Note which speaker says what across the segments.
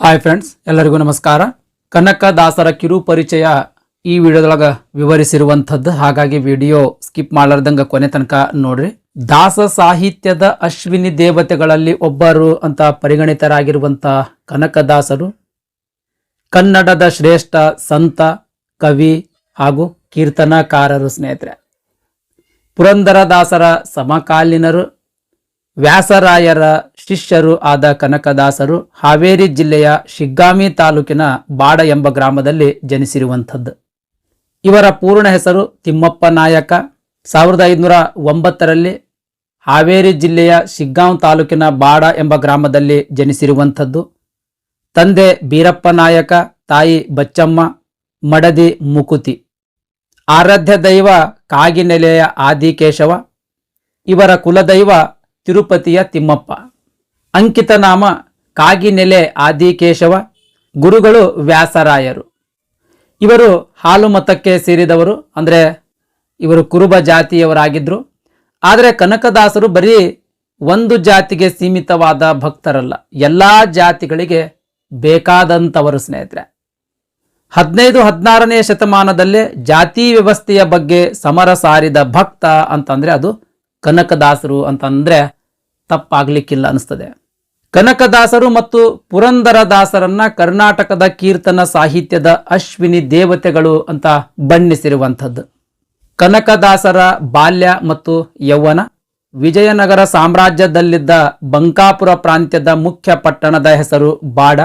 Speaker 1: Hi friends ಎಲ್ಲರಿಗೂ ನಮಸ್ಕಾರ. ಕನಕದಾಸರ ಕಿರು ಪರಿಚಯ ಈ ವಿಡಿಯೋದೊಳಗೆ ವಿವರಿಸಿರುವಂಥದ್ದು, ಹಾಗಾಗಿ ವಿಡಿಯೋ ಸ್ಕಿಪ್ ಮಾಡಲಾರ್ದಂಗ ಕೊನೆ ತನಕ ನೋಡ್ರಿ. ದಾಸ ಸಾಹಿತ್ಯದ ಅಶ್ವಿನಿ ದೇವತೆಗಳಲ್ಲಿ ಒಬ್ಬರು ಅಂತ ಪರಿಗಣಿತರಾಗಿರುವಂಥ ಕನಕದಾಸರು ಕನ್ನಡದ ಶ್ರೇಷ್ಠ ಸಂತ, ಕವಿ ಹಾಗೂ ಕೀರ್ತನಕಾರರು ಸ್ನೇಹಿತರೆ. ಪುರಂದರದಾಸರ ಸಮಕಾಲೀನರು ವ್ಯಾಸರಾಯರ ಶಿಷ್ಯರು ಆದ ಕನಕದಾಸರು ಹಾವೇರಿ ಜಿಲ್ಲೆಯ ಶಿಗ್ಗಾಮಿ ತಾಲೂಕಿನ ಬಾಡ ಎಂಬ ಗ್ರಾಮದಲ್ಲಿ ಜನಿಸಿರುವಂಥದ್ದು. ಇವರ ಪೂರ್ಣ ಹೆಸರು ತಿಮ್ಮಪ್ಪ ನಾಯಕ. ಸಾವಿರದ ಐದುನೂರ ಒಂಬತ್ತರಲ್ಲಿ ಹಾವೇರಿ ಜಿಲ್ಲೆಯ ಶಿಗ್ಗಾಂವ್ ತಾಲೂಕಿನ ಬಾಡ ಎಂಬ ಗ್ರಾಮದಲ್ಲಿ ಜನಿಸಿರುವಂಥದ್ದು. ತಂದೆ ಬೀರಪ್ಪ ನಾಯಕ, ತಾಯಿ ಬಚ್ಚಮ್ಮ, ಮಡದಿ ಮುಕುತಿ. ಆರಾಧ್ಯ ದೈವ ಕಾಗಿನೆಲೆಯ ಆದಿಕೇಶವ. ಇವರ ಕುಲದೈವ ತಿರುಪತಿಯ ತಿಮ್ಮಪ್ಪ. ಅಂಕಿತ ನಾಮ ಕಾಗಿನೆಲೆ ಆದಿಕೇಶವ, ಗುರುಗಳು ವ್ಯಾಸರಾಯರು. ಇವರು ಹಾಲು ಮತಕ್ಕೆ ಸೇರಿದವರು, ಅಂದರೆ ಇವರು ಕುರುಬ ಜಾತಿಯವರಾಗಿದ್ದರು ಆದರೆ ಕನಕದಾಸರು ಬರೀ ಒಂದು ಜಾತಿಗೆ ಸೀಮಿತವಾದ ಭಕ್ತರಲ್ಲ, ಎಲ್ಲ ಜಾತಿಗಳಿಗೆ ಬೇಕಾದಂಥವರು ಸ್ನೇಹಿತರೆ. ಹದಿನೈದು, ಹದಿನಾರನೇ ಶತಮಾನದಲ್ಲೇ ಜಾತಿ ವ್ಯವಸ್ಥೆಯ ಬಗ್ಗೆ ಸಮರ ಸಾರಿದ ಭಕ್ತ ಅಂತಂದರೆ ಅದು ಕನಕದಾಸರು ಅಂತಂದ್ರೆ ತಪ್ಪಾಗ್ಲಿಕ್ಕಿಲ್ಲ ಅನಿಸ್ತದೆ. ಕನಕದಾಸರು ಮತ್ತು ಪುರಂದರದಾಸರನ್ನ ಕರ್ನಾಟಕದ ಕೀರ್ತನ ಸಾಹಿತ್ಯದ ಅಶ್ವಿನಿ ದೇವತೆಗಳು ಅಂತ ಬಣ್ಣಿಸಿರುವಂಥದ್ದು. ಕನಕದಾಸರ ಬಾಲ್ಯ ಮತ್ತು ಯೌವನ, ವಿಜಯನಗರ ಸಾಮ್ರಾಜ್ಯದಲ್ಲಿದ್ದ ಬಂಕಾಪುರ ಪ್ರಾಂತ್ಯದ ಮುಖ್ಯ ಪಟ್ಟಣದ ಹೆಸರು ಬಾಡ.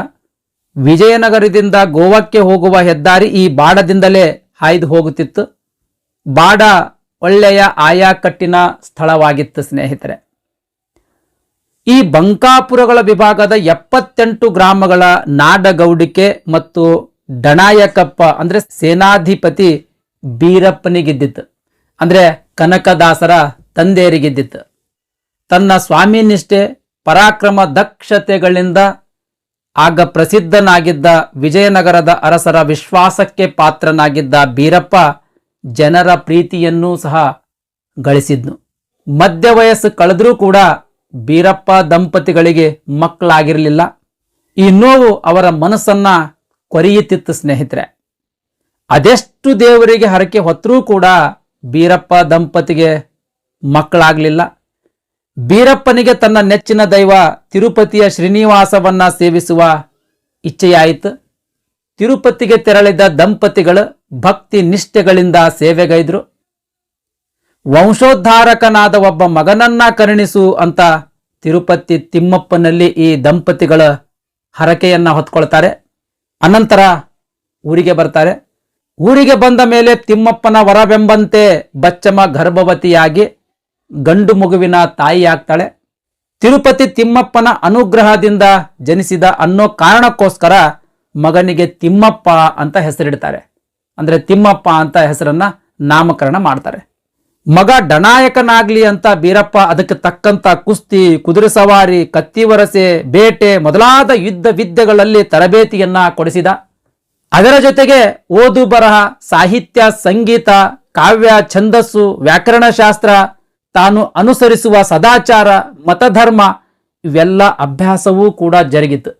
Speaker 1: ವಿಜಯನಗರದಿಂದ ಗೋವಾಕ್ಕೆ ಹೋಗುವ ಹೆದ್ದಾರಿ ಈ ಬಾಡದಿಂದಲೇ ಹಾಯ್ದು ಹೋಗುತ್ತಿತ್ತು. ಬಾಡ ಒಳ್ಳೆಯ ಆಯಾಕಟ್ಟಿನ ಸ್ಥಳವಾಗಿತ್ತು, ಸ್ನೇಹಿತರೆ. ಈ ಬಂಕಾಪುರಗಳ ವಿಭಾಗದ ಎಪ್ಪತ್ತೆಂಟು ಗ್ರಾಮಗಳ ನಾಡಗೌಡಿಕೆ ಮತ್ತು ಡಣಾಯಕಪ್ಪ, ಅಂದರೆ ಸೇನಾಧಿಪತಿ ಬೀರಪ್ಪನಿಗಿದ್ದಿತ್ತು. ಅಂದರೆ ಕನಕದಾಸರ ತಂದೆಯರಿಗಿದ್ದಿತ್ತು. ತನ್ನ ಸ್ವಾಮಿ ನಿಷ್ಠೆ ಪರಾಕ್ರಮ, ದಕ್ಷತೆಗಳಿಂದ ಆಗ ಪ್ರಸಿದ್ಧನಾಗಿದ್ದ ವಿಜಯನಗರದ ಅರಸರ ವಿಶ್ವಾಸಕ್ಕೆ ಪಾತ್ರನಾಗಿದ್ದ ಬೀರಪ್ಪ ಜನರ ಪ್ರೀತಿಯನ್ನೂ ಸಹ ಗಳಿಸಿದ್ನು. ಮಧ್ಯ ವಯಸ್ಸು ಕಳೆದರೂ ಕೂಡ ಬೀರಪ್ಪ ದಂಪತಿಗಳಿಗೆ ಮಕ್ಕಳಾಗಿರಲಿಲ್ಲ. ಈ ನೋವು ಅವರ ಮನಸ್ಸನ್ನ ಕೊರೆಯುತ್ತಿತ್ತು ಸ್ನೇಹಿತರೆ. ಅದೆಷ್ಟು ದೇವರಿಗೆ ಹರಕೆ ಹೊತ್ತರೂ ಕೂಡ ಬೀರಪ್ಪ ದಂಪತಿಗೆ ಮಕ್ಕಳಾಗಲಿಲ್ಲ. ಬೀರಪ್ಪನಿಗೆ ತನ್ನ ನೆಚ್ಚಿನ ದೈವ ತಿರುಪತಿಯ ಶ್ರೀನಿವಾಸವನ್ನ ಸೇವಿಸುವ ಇಚ್ಛೆಯಾಯಿತು. ತಿರುಪತಿಗೆ ತೆರಳಿದ ದಂಪತಿಗಳು ಭಕ್ತಿ ನಿಷ್ಠೆಗಳಿಂದ ಸೇವೆಗೈದ್ರು. ವಂಶೋದ್ಧಾರಕನಾದ ಒಬ್ಬ ಮಗನನ್ನ ಕರುಣಿಸು ಅಂತ ತಿರುಪತಿ ತಿಮ್ಮಪ್ಪನಲ್ಲಿ ಈ ದಂಪತಿಗಳ ಹರಕೆಯನ್ನ ಹೊತ್ಕೊಳ್ತಾರೆ. ಅನಂತರ ಊರಿಗೆ ಬರ್ತಾರೆ. ಊರಿಗೆ ಬಂದ ಮೇಲೆ ತಿಮ್ಮಪ್ಪನ ವರವೆಂಬಂತೆ ಬಚ್ಚಮ ಗರ್ಭವತಿಯಾಗಿ ಗಂಡು ಮಗುವಿನ ತಾಯಿಯಾಗ್ತಾಳೆ ತಿರುಪತಿ ತಿಮ್ಮಪ್ಪನ ಅನುಗ್ರಹದಿಂದ ಜನಿಸಿದ ಅನ್ನೋ ಕಾರಣಕ್ಕೋಸ್ಕರ ಮಗನಿಗೆ ತಿಮ್ಮಪ್ಪ ಅಂತ ಹೆಸರಿಡ್ತಾರೆ. ಅಂದ್ರೆ ತಿಮ್ಮಪ್ಪ ಅಂತ ಹೆಸರನ್ನ ನಾಮಕರಣ ಮಾಡ್ತಾರೆ. ಮಗ ಡನಾಯಕನಾಗ್ಲಿ ಅಂತ ಬೀರಪ್ಪ ಅದಕ್ಕೆ ತಕ್ಕಂತ ಕುಸ್ತಿ, ಕುದುರೆ ಸವಾರಿ ಕತ್ತಿವರಸೆ ಬೇಟೆ ಮೊದಲಾದ ಯುದ್ಧ ವಿದ್ಯೆಗಳಲ್ಲಿ ತರಬೇತಿಯನ್ನ ಕೊಡಿಸಿದ. ಅದರ ಜೊತೆಗೆ ಓದು ಬರಹ, ಸಾಹಿತ್ಯ, ಸಂಗೀತ, ಕಾವ್ಯ, ಛಂದಸ್ಸು, ವ್ಯಾಕರಣಶಾಸ್ತ್ರ, ತಾನು ಅನುಸರಿಸುವ ಸದಾಚಾರ, ಮತಧರ್ಮ ಇವೆಲ್ಲ ಅಭ್ಯಾಸವೂ ಕೂಡ ಜರುಗಿತು.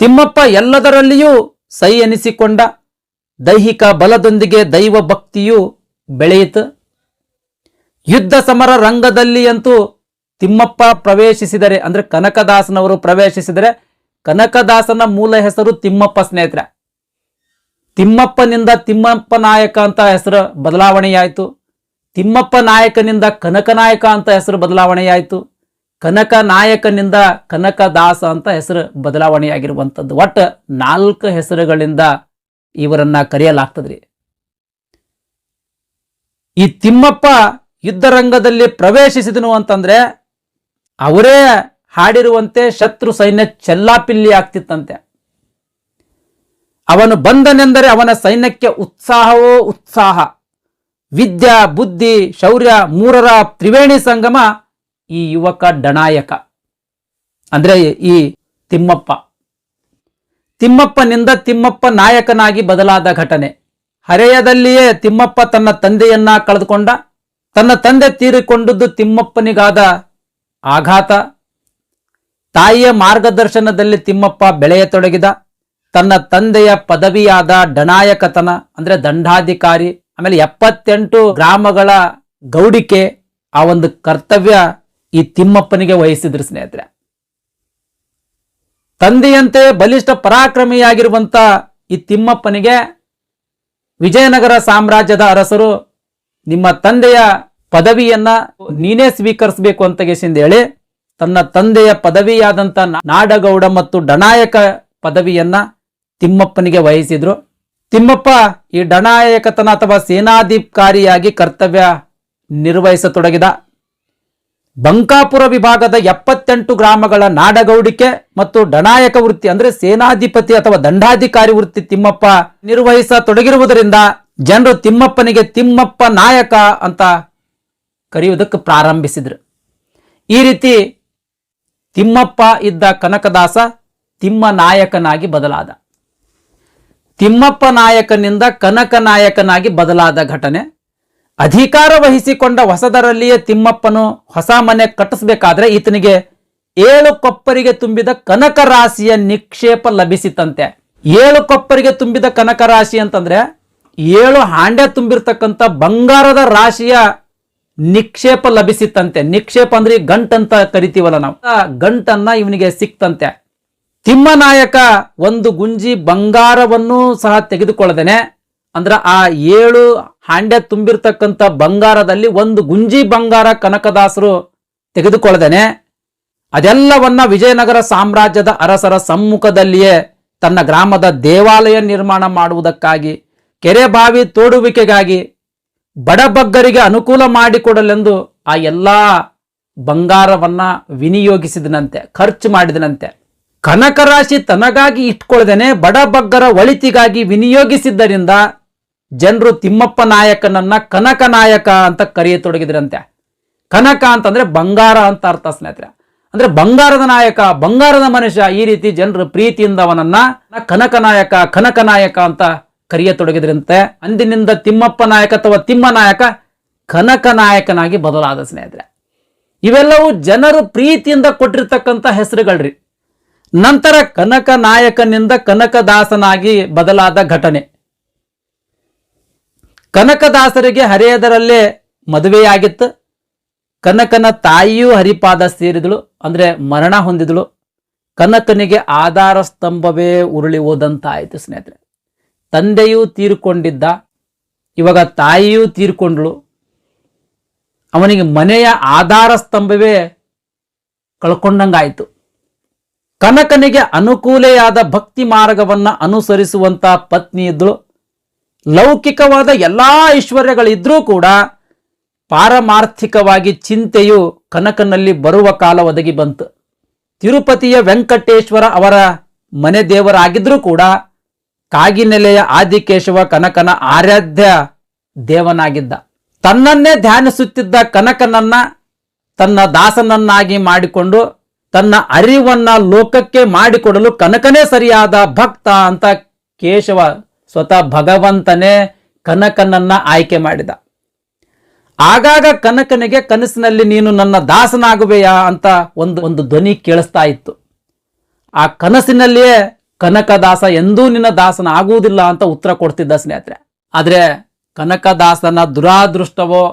Speaker 1: ತಿಮ್ಮಪ್ಪ ಎಲ್ಲದರಲ್ಲಿಯೂ ಸೈ ಎನಿಸಿಕೊಂಡ ದೈಹಿಕ ಬಲದೊಂದಿಗೆ ದೈವ ಭಕ್ತಿಯು ಬೆಳೆಯಿತು. ಯುದ್ಧ ಸಮರ ರಂಗದಲ್ಲಿ ಅಂತೂ ತಿಮ್ಮಪ್ಪ ಪ್ರವೇಶಿಸಿದರೆ, ಅಂದ್ರೆ ಕನಕದಾಸನವರು ಪ್ರವೇಶಿಸಿದರೆ, ಕನಕದಾಸನ ಮೂಲ ಹೆಸರು ತಿಮ್ಮಪ್ಪ ಸ್ನೇಹಿತರೆ. ತಿಮ್ಮಪ್ಪನಿಂದ ತಿಮ್ಮಪ್ಪ ನಾಯಕ ಅಂತ ಹೆಸರು ಬದಲಾವಣೆಯಾಯಿತು. ತಿಮ್ಮಪ್ಪ ನಾಯಕನಿಂದ ಕನಕ ನಾಯಕ ಅಂತ ಹೆಸರು ಬದಲಾವಣೆಯಾಯಿತು. ಕನಕ ನಾಯಕನಿಂದ ಕನಕದಾಸ ಅಂತ ಹೆಸರು ಬದಲಾವಣೆಯಾಗಿರುವಂಥದ್ದು. ಒಟ್ಟು ನಾಲ್ಕು ಹೆಸರುಗಳಿಂದ ಇವರನ್ನ ಕರೆಯಲಾಗ್ತದ್ರಿ. ಈ ತಿಮ್ಮಪ್ಪ ಯುದ್ಧರಂಗದಲ್ಲಿ ಪ್ರವೇಶಿಸಿದನು ಅಂತಂದ್ರೆ ಅವರೇ ಹಾಡಿರುವಂತೆ ಶತ್ರು ಸೈನ್ಯ ಚೆಲ್ಲಾಪಿಲ್ಲಿ ಆಗ್ತಿತ್ತಂತೆ. ಅವನು ಬಂದನೆಂದರೆ ಅವನ ಸೈನ್ಯಕ್ಕೆ ಉತ್ಸಾಹವೋ ಉತ್ಸಾಹ. ವಿದ್ಯಾ, ಬುದ್ಧಿ, ಶೌರ್ಯ ಮೂರರ ತ್ರಿವೇಣಿ ಸಂಗಮ ಈ ಯುವಕ ಡಣಾಯಕ ಅಂದ್ರೆ ಈ ತಿಮ್ಮಪ್ಪ. ತಿಮ್ಮಪ್ಪನಿಂದ ತಿಮ್ಮಪ್ಪ ನಾಯಕನಾಗಿ ಬದಲಾದ ಘಟನೆ. ಹರೆಯದಲ್ಲಿಯೇ ತಿಮ್ಮಪ್ಪ ತನ್ನ ತಂದೆಯನ್ನ ಕಳೆದುಕೊಂಡ. ತನ್ನ ತಂದೆ ತೀರಿಕೊಂಡದ್ದು ತಿಮ್ಮಪ್ಪನಿಗಾದ ಆಘಾತ. ತಾಯಿಯ ಮಾರ್ಗದರ್ಶನದಲ್ಲಿ ತಿಮ್ಮಪ್ಪ ಬೆಳೆಯತೊಡಗಿದ. ತನ್ನ ತಂದೆಯ ಪದವಿಯಾದ ಡಣಾಯಕತನ ಅಂದ್ರೆ ದಂಡಾಧಿಕಾರಿ, ಆಮೇಲೆ ಎಪ್ಪತ್ತೆಂಟು ಗ್ರಾಮಗಳ ಗೌಡಿಕೆ, ಆ ಒಂದು ಕರ್ತವ್ಯ ಈ ತಿಮ್ಮಪ್ಪನಿಗೆ ವಹಿಸಿದ್ರು ಸ್ನೇಹಿತರೆ. ತಂದೆಯಂತೆ ಬಲಿಷ್ಠ ಪರಾಕ್ರಮಿಯಾಗಿರುವಂತ ಈ ತಿಮ್ಮಪ್ಪನಿಗೆ ವಿಜಯನಗರ ಸಾಮ್ರಾಜ್ಯದ ಅರಸರು ನಿಮ್ಮ ತಂದೆಯ ಪದವಿಯನ್ನ ನೀನೇ ಸ್ವೀಕರಿಸಬೇಕು ಅಂತ ಹೇಳಿ ತನ್ನ ತಂದೆಯ ಪದವಿಯಾದಂತ ನಾಡಗೌಡ ಮತ್ತು ಡನಾಯಕ ಪದವಿಯನ್ನ ತಿಮ್ಮಪ್ಪನಿಗೆ ವಹಿಸಿದ್ರು. ತಿಮ್ಮಪ್ಪ ಈ ಡನಾಯಕತನ ಅಥವಾ ಸೇನಾಧಿಕಾರಿಯಾಗಿ ಕರ್ತವ್ಯ ನಿರ್ವಹಿಸತೊಡಗಿದ. ಬಂಕಾಪುರ ವಿಭಾಗದ ಎಪ್ಪತ್ತೆಂಟು ಗ್ರಾಮಗಳ ನಾಡಗೌಡಿಕೆ ಮತ್ತು ಡನಾಯಕ ವೃತ್ತಿ ಅಂದ್ರೆ ಸೇನಾಧಿಪತಿ ಅಥವಾ ದಂಡಾಧಿಕಾರಿ ವೃತ್ತಿ ತಿಮ್ಮಪ್ಪ ನಿರ್ವಹಿಸತೊಡಗಿರುವುದರಿಂದ ಜನರು ತಿಮ್ಮಪ್ಪನಿಗೆ ತಿಮ್ಮಪ್ಪ ನಾಯಕ ಅಂತ ಕರೆಯುವುದಕ್ಕೆ ಪ್ರಾರಂಭಿಸಿದ್ರು. ಈ ರೀತಿ ತಿಮ್ಮಪ್ಪ ಇದ್ದ ಕನಕದಾಸ ತಿಮ್ಮ ನಾಯಕನಾಗಿ ಬದಲಾದ. ತಿಮ್ಮಪ್ಪ ನಾಯಕನಿಂದ ಕನಕ ನಾಯಕನಾಗಿ ಬದಲಾದ ಘಟನೆ. ಅಧಿಕಾರ ವಹಿಸಿಕೊಂಡ ಹೊಸದರಲ್ಲಿಯೇ ತಿಮ್ಮಪ್ಪನು ಹೊಸ ಮನೆ ಕಟ್ಟಿಸ್ಬೇಕಾದ್ರೆ ಈತನಿಗೆ ಏಳು ಕೊಪ್ಪರಿಗೆ ತುಂಬಿದ ಕನಕ ರಾಶಿಯ ನಿಕ್ಷೇಪ ಲಭಿಸಿತಂತೆ ಏಳು ಕೊಪ್ಪರಿಗೆ ತುಂಬಿದ ಕನಕ ರಾಶಿ ಅಂತಂದ್ರೆ ಏಳು ಹಾಂಡೆ ತುಂಬಿರ್ತಕ್ಕಂಥ ಬಂಗಾರದ ರಾಶಿಯ ನಿಕ್ಷೇಪ ಲಭಿಸಿತ್ತಂತೆ. ನಿಕ್ಷೇಪ ಅಂದ್ರೆ ಗಂಟಂತ ಕರಿತೀವಲ್ಲ ನಾವು. ಆ ಗಂಟನ್ನ ಇವನಿಗೆ ಸಿಕ್ತಂತೆ. ತಿಮ್ಮನಾಯಕ ಒಂದು ಗುಂಜಿ ಬಂಗಾರವನ್ನು ಸಹ ತೆಗೆದುಕೊಳ್ಳದೇನೆ. ಅಂದ್ರ ಆ ಏಳು ಹಾಂಡ್ಯ ತುಂಬಿರ್ತಕ್ಕಂಥ ಬಂಗಾರದಲ್ಲಿ ಒಂದು ಗುಂಜಿ ಬಂಗಾರ ಕನಕದಾಸರು ತೆಗೆದುಕೊಳ್ಳದೇನೆ. ಅದೆಲ್ಲವನ್ನ ವಿಜಯನಗರ ಸಾಮ್ರಾಜ್ಯದ ಅರಸರ ಸಮ್ಮುಖದಲ್ಲಿಯೇ ತನ್ನ ಗ್ರಾಮದ ದೇವಾಲಯ ನಿರ್ಮಾಣ ಮಾಡುವುದಕ್ಕಾಗಿ, ಕೆರೆ ಬಾವಿ ತೋಡುವಿಕೆಗಾಗಿ ಬಡಬಗ್ಗರಿಗೆ ಅನುಕೂಲ ಮಾಡಿಕೊಡಲೆಂದು ಆ ಎಲ್ಲ ಬಂಗಾರವನ್ನ ವಿನಿಯೋಗಿಸಿದನಂತೆ, ಖರ್ಚು ಮಾಡಿದನಂತೆ. ಕನಕರಾಶಿ ತನಗಾಗಿ ಇಟ್ಕೊಳ್ಳದೇನೆ ಬಡಬಗ್ಗರ ಒಳಿತಿಗಾಗಿ ವಿನಿಯೋಗಿಸಿದ್ದರಿಂದ ಜನರು ತಿಮ್ಮಪ್ಪ ನಾಯಕನನ್ನ ಕನಕ ನಾಯಕ ಅಂತ ಕರೆಯತೊಡಗಿದ್ರಂತೆ. ಕನಕ ಅಂತಂದ್ರೆ ಬಂಗಾರ ಅಂತ ಅರ್ಥ ಸ್ನೇಹಿತರೆ. ಅಂದ್ರೆ ಬಂಗಾರದ ನಾಯಕ, ಬಂಗಾರದ ಮನುಷ್ಯ ಈ ರೀತಿ ಜನರು ಪ್ರೀತಿಯಿಂದ ಅವನನ್ನ ಕನಕ ನಾಯಕ ಕನಕ ನಾಯಕ ಅಂತ ಕರೆಯತೊಡಗಿದ್ರಂತೆ. ಅಂದಿನಿಂದ ತಿಮ್ಮಪ್ಪ ನಾಯಕ ಅಥವಾ ತಿಮ್ಮ ನಾಯಕ ಕನಕ ನಾಯಕನಾಗಿ ಬದಲಾದ ಸ್ನೇಹಿತರೆ. ಇವೆಲ್ಲವೂ ಜನರು ಪ್ರೀತಿಯಿಂದ ಕೊಟ್ಟಿರ್ತಕ್ಕಂಥ ಹೆಸರುಗಳ್ರಿ. ನಂತರ ಕನಕ ನಾಯಕನಿಂದ ಕನಕದಾಸನಾಗಿ ಬದಲಾದ ಘಟನೆ. ಕನಕದಾಸರಿಗೆ ಹರಿಯದರಲ್ಲೇ ಮದುವೆಯಾಗಿತ್ತು. ಕನಕನ ತಾಯಿಯೂ ಹರಿಪಾದ ಸೇರಿದಳು, ಅಂದರೆ ಮರಣ ಹೊಂದಿದಳು. ಕನಕನಿಗೆ ಆಧಾರ ಸ್ತಂಭವೇ ಉರುಳಿ ಹೋದಂತಾಯಿತು ಸ್ನೇಹಿತರೆ. ತಂದೆಯೂ ತೀರ್ಕೊಂಡಿದ್ದ, ಇವಾಗ ತಾಯಿಯೂ ತೀರ್ಕೊಂಡಳು. ಅವನಿಗೆ ಮನೆಯ ಆಧಾರ ಸ್ತಂಭವೇ ಕಳ್ಕೊಂಡಂಗಾಯಿತು. ಕನಕನಿಗೆ ಅನುಕೂಲೆಯಾದ ಭಕ್ತಿ ಮಾರ್ಗವನ್ನು ಅನುಸರಿಸುವಂಥ ಪತ್ನಿ ಇದ್ಳು ಲೌಕಿಕವಾದ ಎಲ್ಲ ಐಶ್ವರ್ಯಗಳಿದ್ರೂ ಕೂಡ ಪಾರಮಾರ್ಥಿಕವಾಗಿ ಚಿಂತೆಯು ಕನಕನಲ್ಲಿ ಬರುವ ಕಾಲ ಒದಗಿ ಬಂತು. ತಿರುಪತಿಯ ವೆಂಕಟೇಶ್ವರ ಅವರ ಮನೆ ದೇವರಾಗಿದ್ರೂ ಕೂಡ ಕಾಗಿನೆಲೆಯ ಆದಿಕೇಶವ ಕನಕನ ಆರಾಧ್ಯ ದೇವನಾಗಿದ್ದ. ತನ್ನನ್ನೇ ಧ್ಯಾನಿಸುತ್ತಿದ್ದ ಕನಕನನ್ನ ತನ್ನ ದಾಸನನ್ನಾಗಿ ಮಾಡಿಕೊಂಡು ತನ್ನ ಅರಿವನ್ನ ಲೋಕಕ್ಕೆ ಮಾಡಿಕೊಡಲು ಕನಕನೇ ಸರಿಯಾದ ಭಕ್ತ ಅಂತ ಕೇಶವ ಸ್ವತಃ ಭಗವಂತನೇ ಕನಕನನ್ನ ಆಯ್ಕೆ ಮಾಡಿದ. ಆಗಾಗ ಕನಕನಿಗೆ ಕನಸಿನಲ್ಲಿ ನೀನು ನನ್ನ ದಾಸನಾಗುವೆಯಾ ಅಂತ ಒಂದು ಒಂದು ಧ್ವನಿ ಕೇಳಿಸ್ತಾ ಇತ್ತು. ಆ ಕನಸಿನಲ್ಲಿಯೇ ಕನಕದಾಸ ಎಂದೂ ನಿನ್ನ ದಾಸನ ಆಗುವುದಿಲ್ಲ ಅಂತ ಉತ್ತರ ಕೊಡ್ತಿದ್ದ ಸ್ನೇಹಿತರೆ. ಆದರೆ ಕನಕದಾಸನ ದುರಾದೃಷ್ಟವೋ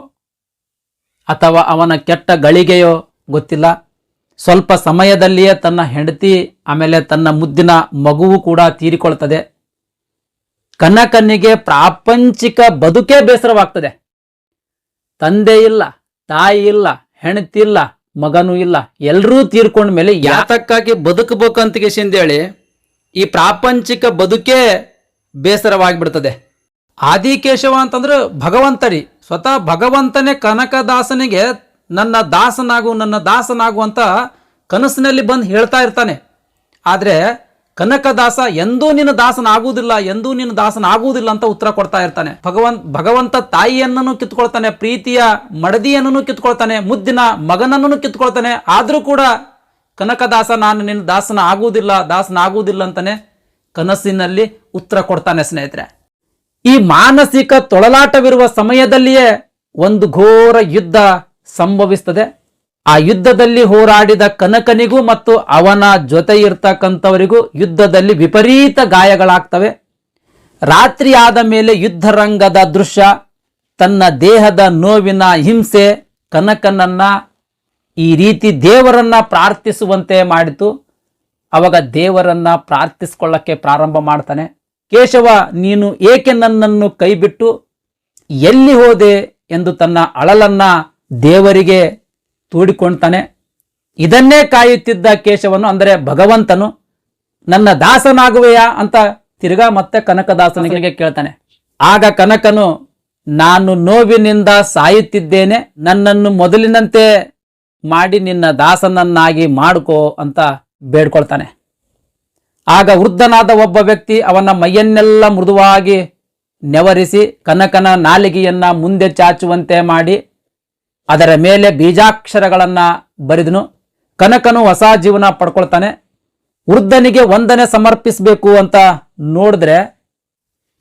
Speaker 1: ಅಥವಾ ಅವನ ಕೆಟ್ಟ ಗಳಿಗೆಯೋ ಗೊತ್ತಿಲ್ಲ. ಸ್ವಲ್ಪ ಸಮಯದಲ್ಲಿಯೇ ತನ್ನ ಹೆಂಡತಿ, ಆಮೇಲೆ ತನ್ನ ಮುದ್ದಿನ ಮಗುವು ಕೂಡ ತೀರಿಕೊಳ್ತದೆ. ಕನಕನಿಗೆ ಪ್ರಾಪಂಚಿಕ ಬದುಕೇ ಬೇಸರವಾಗ್ತದೆ. ತಂದೆ ಇಲ್ಲ, ತಾಯಿ ಇಲ್ಲ ಹೆಣತಿ ಇಲ್ಲ, ಮಗನೂ ಇಲ್ಲ ಎಲ್ಲರೂ ತೀರ್ಕೊಂಡ ಮೇಲೆ ಯಾತಕ್ಕಾಗಿ ಬದುಕಬೇಕು ಕೇಸಿಂದೇಳಿ ಈ ಪ್ರಾಪಂಚಿಕ ಬದುಕೇ ಬೇಸರವಾಗಿಬಿಡ್ತದೆ. ಆದಿಕೇಶವ ಅಂತಂದ್ರೆ ಭಗವಂತರಿ, ಸ್ವತಃ ಭಗವಂತನೇ ಕನಕದಾಸನಿಗೆ ನನ್ನ ದಾಸನಾಗು ನನ್ನ ದಾಸನಾಗು ಅಂತ ಕನಸಿನಲ್ಲಿ ಬಂದು ಹೇಳ್ತಾ ಇರ್ತಾನೆ. ಆದರೆ ಕನಕದಾಸ ಎಂದೂ ನಿನ್ನ ದಾಸನ ಆಗುವುದಿಲ್ಲ ಎಂದೂ ನಿನ್ನ ದಾಸನ ಆಗುವುದಿಲ್ಲ ಅಂತ ಉತ್ತರ ಕೊಡ್ತಾ ಇರ್ತಾನೆ. ಭಗವಂತ ಭಗವಂತ ತಾಯಿಯನ್ನೂ ಕಿತ್ಕೊಳ್ತಾನೆ ಪ್ರೀತಿಯ ಮಡದಿಯನ್ನು ಕಿತ್ಕೊಳ್ತಾನೆ ಮುದ್ದಿನ ಮಗನನ್ನು ಕಿತ್ಕೊಳ್ತಾನೆ ಆದರೂ ಕೂಡ ಕನಕದಾಸ ನಾನು ನಿನ್ನ ದಾಸನ ಆಗುವುದಿಲ್ಲ ದಾಸನ ಆಗುವುದಿಲ್ಲ ಅಂತಾನೆ ಕನಸಿನಲ್ಲಿ ಉತ್ತರ ಕೊಡ್ತಾನೆ ಸ್ನೇಹಿತರೆ. ಈ ಮಾನಸಿಕ ತೊಳಲಾಟವಿರುವ ಸಮಯದಲ್ಲಿಯೇ ಒಂದು ಘೋರ ಯುದ್ಧ ಸಂಭವಿಸ್ತದೆ. ಆ ಯುದ್ಧದಲ್ಲಿ ಹೋರಾಡಿದ ಕನಕನಿಗೂ ಮತ್ತು ಅವನ ಜೊತೆ ಇರ್ತಕ್ಕಂಥವರಿಗೂ ಯುದ್ಧದಲ್ಲಿ ವಿಪರೀತ ಗಾಯಗಳಾಗ್ತವೆ. ರಾತ್ರಿ ಆದ ಮೇಲೆ ಯುದ್ಧರಂಗದ ದೃಶ್ಯ, ತನ್ನ ದೇಹದ ನೋವಿನ ಹಿಂಸೆ, ಕನಕನನ್ನ ಈ ರೀತಿ ದೇವರನ್ನ ಪ್ರಾರ್ಥಿಸುವಂತೆ ಮಾಡಿತು. ಅವಾಗ ದೇವರನ್ನ ಪ್ರಾರ್ಥಿಸ್ಕೊಳ್ಳಕ್ಕೆ ಪ್ರಾರಂಭ ಮಾಡ್ತಾನೆ. ಕೇಶವ, ನೀನು ಏಕೆ ನನ್ನನ್ನು ಕೈಬಿಟ್ಟು ಎಲ್ಲಿ ಹೋದೆ ಎಂದು ತನ್ನ ಅಳಲನ್ನ ದೇವರಿಗೆ ತೋಡಿಕೊಳ್ತಾನೆ ಇದನ್ನೇ ಕಾಯುತ್ತಿದ್ದ ಕೇಶವನು ಅಂದರೆ ಭಗವಂತನು ನನ್ನ ದಾಸನಾಗುವೆಯಾ ಅಂತ ತಿರ್ಗಾ ಮತ್ತೆ ಕನಕದಾಸನಿಗೆ ಕೇಳ್ತಾನೆ. ಆಗ ಕನಕನು ನಾನು ನೋವಿನಿಂದ ಸಾಯುತ್ತಿದ್ದೇನೆ ನನ್ನನ್ನು ಮೊದಲಿನಂತೆ ಮಾಡಿ ನಿನ್ನ ದಾಸನನ್ನಾಗಿ ಮಾಡ್ಕೋ ಅಂತ ಬೇಡ್ಕೊಳ್ತಾನೆ. ಆಗ ವೃದ್ಧನಾದ ಒಬ್ಬ ವ್ಯಕ್ತಿ ಅವನ ಮೈಯನ್ನೆಲ್ಲ ಮೃದುವಾಗಿ ನೆವರಿಸಿ ಕನಕನ ನಾಲಿಗೆಯನ್ನ ಮುಂದೆ ಚಾಚುವಂತೆ ಮಾಡಿ ಅದರ ಮೇಲೆ ಬೀಜಾಕ್ಷರಗಳನ್ನ ಬರೆದನು. ಕನಕನು ಹೊಸ ಜೀವನ ಪಡ್ಕೊಳ್ತಾನೆ. ವೃದ್ಧನಿಗೆ ವಂದನೆ ಸಮರ್ಪಿಸಬೇಕು ಅಂತ ನೋಡಿದ್ರೆ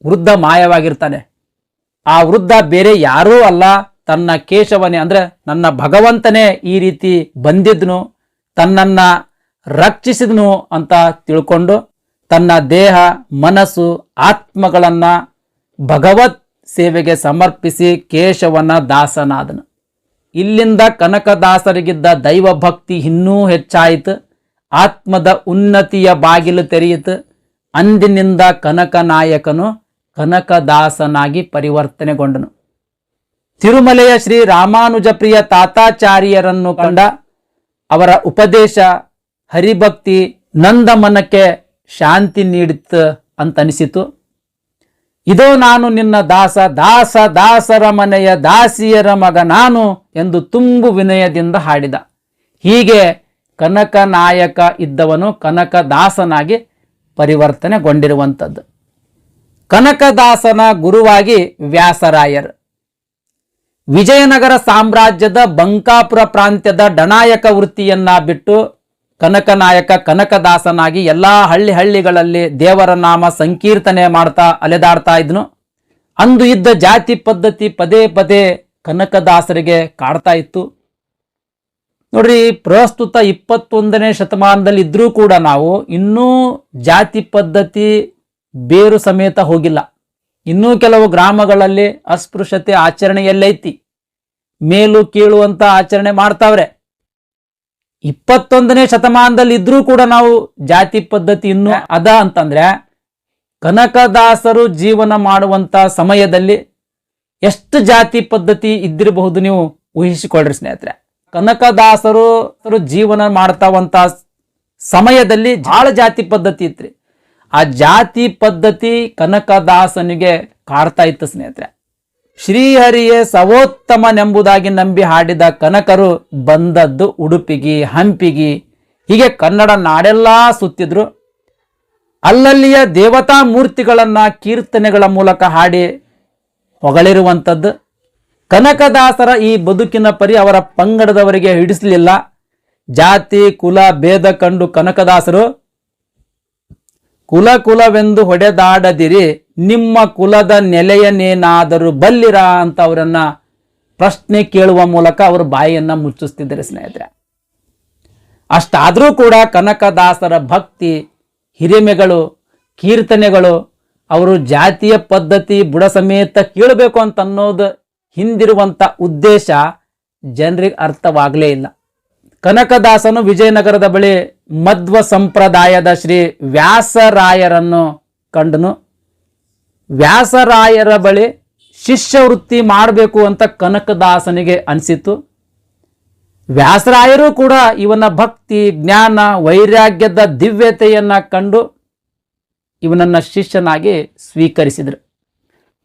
Speaker 1: ವೃದ್ಧ ಮಾಯವಾಗಿರ್ತಾನೆ. ಆ ವೃದ್ಧ ಬೇರೆ ಯಾರೂ ಅಲ್ಲ. ತನ್ನ ಕೇಶವನೇ ಅಂದ್ರೆ ನನ್ನ ಭಗವಂತನೇ ಈ ರೀತಿ ಬಂದಿದ್ನು. ತನ್ನನ್ನ ರಕ್ಷಿಸಿದ್ನು ಅಂತ ತಿಳ್ಕೊಂಡು ತನ್ನ ದೇಹ, ಮನಸ್ಸು, ಆತ್ಮಗಳನ್ನ ಭಗವತ್ ಸೇವೆಗೆ ಸಮರ್ಪಿಸಿ ಕೇಶವನ ದಾಸನಾದನು. ಇಲ್ಲಿಂದ ಕನಕದಾಸರಿಗಿದ್ದ ದೈವ ಭಕ್ತಿ ಇನ್ನೂ ಹೆಚ್ಚಾಯಿತು. ಆತ್ಮದ ಉನ್ನತಿಯ ಬಾಗಿಲು ತೆರೆಯಿತು. ಅಂದಿನಿಂದ ಕನಕ ನಾಯಕನು ಕನಕದಾಸನಾಗಿ ಪರಿವರ್ತನೆಗೊಂಡನು. ತಿರುಮಲೆಯ ಶ್ರೀ ರಾಮಾನುಜಪ್ರಿಯ ತಾತಾಚಾರ್ಯರನ್ನು ಕಂಡ ಅವರ ಉಪದೇಶ ಹರಿಭಕ್ತಿ ನಂದ ಮನಕ್ಕೆ ಶಾಂತಿ ನೀಡಿತು ಅಂತನಿಸಿತು. ಇದೋ ನಾನು ನಿನ್ನ ದಾಸ ದಾಸ, ದಾಸರ ಮನೆಯ ದಾಸಿಯರ ಮಗ ನಾನು ಎಂದು ತುಂಬು ವಿನಯದಿಂದ ಹಾಡಿದ. ಹೀಗೆ ಕನಕ ನಾಯಕ ಇದ್ದವನು ಕನಕ ದಾಸನಾಗಿ ಪರಿವರ್ತನೆಗೊಂಡಿರುವಂಥದ್ದು. ಕನಕದಾಸನ ಗುರುವಾಗಿ ವ್ಯಾಸರಾಯರ್. ವಿಜಯನಗರ ಸಾಮ್ರಾಜ್ಯದ ಬಂಕಾಪುರ ಪ್ರಾಂತ್ಯದ ಡನಾಯಕ ವೃತ್ತಿಯನ್ನ ಬಿಟ್ಟು ಕನಕನಾಯಕ ಕನಕದಾಸನಾಗಿ ಎಲ್ಲ ಹಳ್ಳಿ ಹಳ್ಳಿಗಳಲ್ಲಿ ದೇವರ ನಾಮ ಸಂಕೀರ್ತನೆ ಮಾಡ್ತಾ ಅಲೆದಾಡ್ತಾ ಇದ್ನು. ಅಂದು ಇದ್ದ ಜಾತಿ ಪದ್ಧತಿ ಪದೇ ಪದೇ ಕನಕದಾಸರಿಗೆ ಕಾಡ್ತಾ ಇತ್ತು. ನೋಡ್ರಿ, ಪ್ರಸ್ತುತ ಇಪ್ಪತ್ತೊಂದನೇ ಶತಮಾನದಲ್ಲಿ ಇದ್ರೂ ಕೂಡ ನಾವು ಇನ್ನೂ ಜಾತಿ ಪದ್ಧತಿ ಬೇರು ಸಮೇತ ಹೋಗಿಲ್ಲ. ಇನ್ನೂ ಕೆಲವು ಗ್ರಾಮಗಳಲ್ಲಿ ಅಸ್ಪೃಶ್ಯತೆ ಆಚರಣೆಯಲ್ಲೈತಿ ಮೇಲು, ಕೀಳು ಆಚರಣೆ ಮಾಡ್ತಾವ್ರೆ. ಇಪ್ಪತ್ತೊಂದನೇ ಶತಮಾನದಲ್ಲಿ ಇದ್ರೂ ಕೂಡ ನಾವು ಜಾತಿ ಪದ್ಧತಿ ಇನ್ನೂ ಅದ ಅಂತಂದ್ರೆ ಕನಕದಾಸರು ಜೀವನ ಮಾಡುವಂತ ಸಮಯದಲ್ಲಿ ಎಷ್ಟು ಜಾತಿ ಪದ್ಧತಿ ಇದ್ದಿರಬಹುದು ನೀವು ಊಹಿಸಿಕೊಳ್ಳ್ರಿ ಸ್ನೇಹಿತರೆ. ಕನಕದಾಸರು ಜೀವನ ಮಾಡ್ತಾವಂತ ಸಮಯದಲ್ಲಿ ಬಹಳ ಜಾತಿ ಪದ್ಧತಿ ಇತ್ರಿ. ಆ ಜಾತಿ ಪದ್ಧತಿ ಕನಕದಾಸನಿಗೆ ಕಾಡ್ತಾ ಇತ್ತು ಸ್ನೇಹಿತರೆ. ಶ್ರೀಹರಿಯೇ ಸವೋತ್ತಮನೆಂಬುದಾಗಿ ನಂಬಿ ಹಾಡಿದ ಕನಕರು ಬಂದದ್ದು ಉಡುಪಿಗಿ, ಹಂಪಿಗಿ. ಹೀಗೆ ಕನ್ನಡ ನಾಡೆಲ್ಲ ಸುತ್ತಿದ್ರು. ಅಲ್ಲಲ್ಲಿಯ ದೇವತಾ ಮೂರ್ತಿಗಳನ್ನು ಕೀರ್ತನೆಗಳ ಮೂಲಕ ಹಾಡಿ ಹೊಗಳಿರುವಂಥದ್ದು. ಕನಕದಾಸರ ಈ ಬದುಕಿನ ಪರಿ ಅವರ ಪಂಗಡದವರಿಗೆ ಹಿಡಿಸಲಿಲ್ಲ. ಜಾತಿ, ಕುಲ, ಭೇದ ಕಂಡು ಕನಕದಾಸರು, ಕುಲ ಕುಲವೆಂದು ಹೊಡೆದಾಡದಿರಿ ನಿಮ್ಮ ಕುಲದ ನೆಲೆಯನ್ನೇನಾದರೂ ಬಲ್ಲಿರ ಅಂತ ಅವರನ್ನ ಪ್ರಶ್ನೆ ಕೇಳುವ ಮೂಲಕ ಅವರು ಬಾಯಿಯನ್ನು ಮುಚ್ಚಿಸ್ತಿದ್ದಾರೆ ಸ್ನೇಹಿತರೆ. ಅಷ್ಟಾದರೂ ಕೂಡ ಕನಕದಾಸರ ಭಕ್ತಿ, ಹಿರಿಮೆಗಳು, ಕೀರ್ತನೆಗಳು ಅವರು ಜಾತಿಯ ಪದ್ಧತಿ, ಬುಡ ಸಮೇತ ಕೇಳಬೇಕು ಅಂತ ಅನ್ನೋದು ಹಿಂದಿರುವಂಥ ಉದ್ದೇಶ ಜನರಿಗೆ ಅರ್ಥವಾಗಲೇ ಇಲ್ಲ. ಕನಕದಾಸನು ವಿಜಯನಗರದ ಬಳಿ ಮಧ್ವ ಸಂಪ್ರದಾಯದ ಶ್ರೀ ವ್ಯಾಸರಾಯರನ್ನು ಕಂಡನು. ವ್ಯಾಸರಾಯರ ಬಳಿ ಶಿಷ್ಯವೃತ್ತಿ ಮಾಡಬೇಕು ಅಂತ ಕನಕದಾಸನಿಗೆ ಅನಿಸಿತು ವ್ಯಾಸರಾಯರು ಕೂಡ ಇವನ ಭಕ್ತಿ, ಜ್ಞಾನ, ವೈರಾಗ್ಯದ ದಿವ್ಯತೆಯನ್ನು ಕಂಡು ಇವನನ್ನು ಶಿಷ್ಯನಾಗಿ ಸ್ವೀಕರಿಸಿದರು.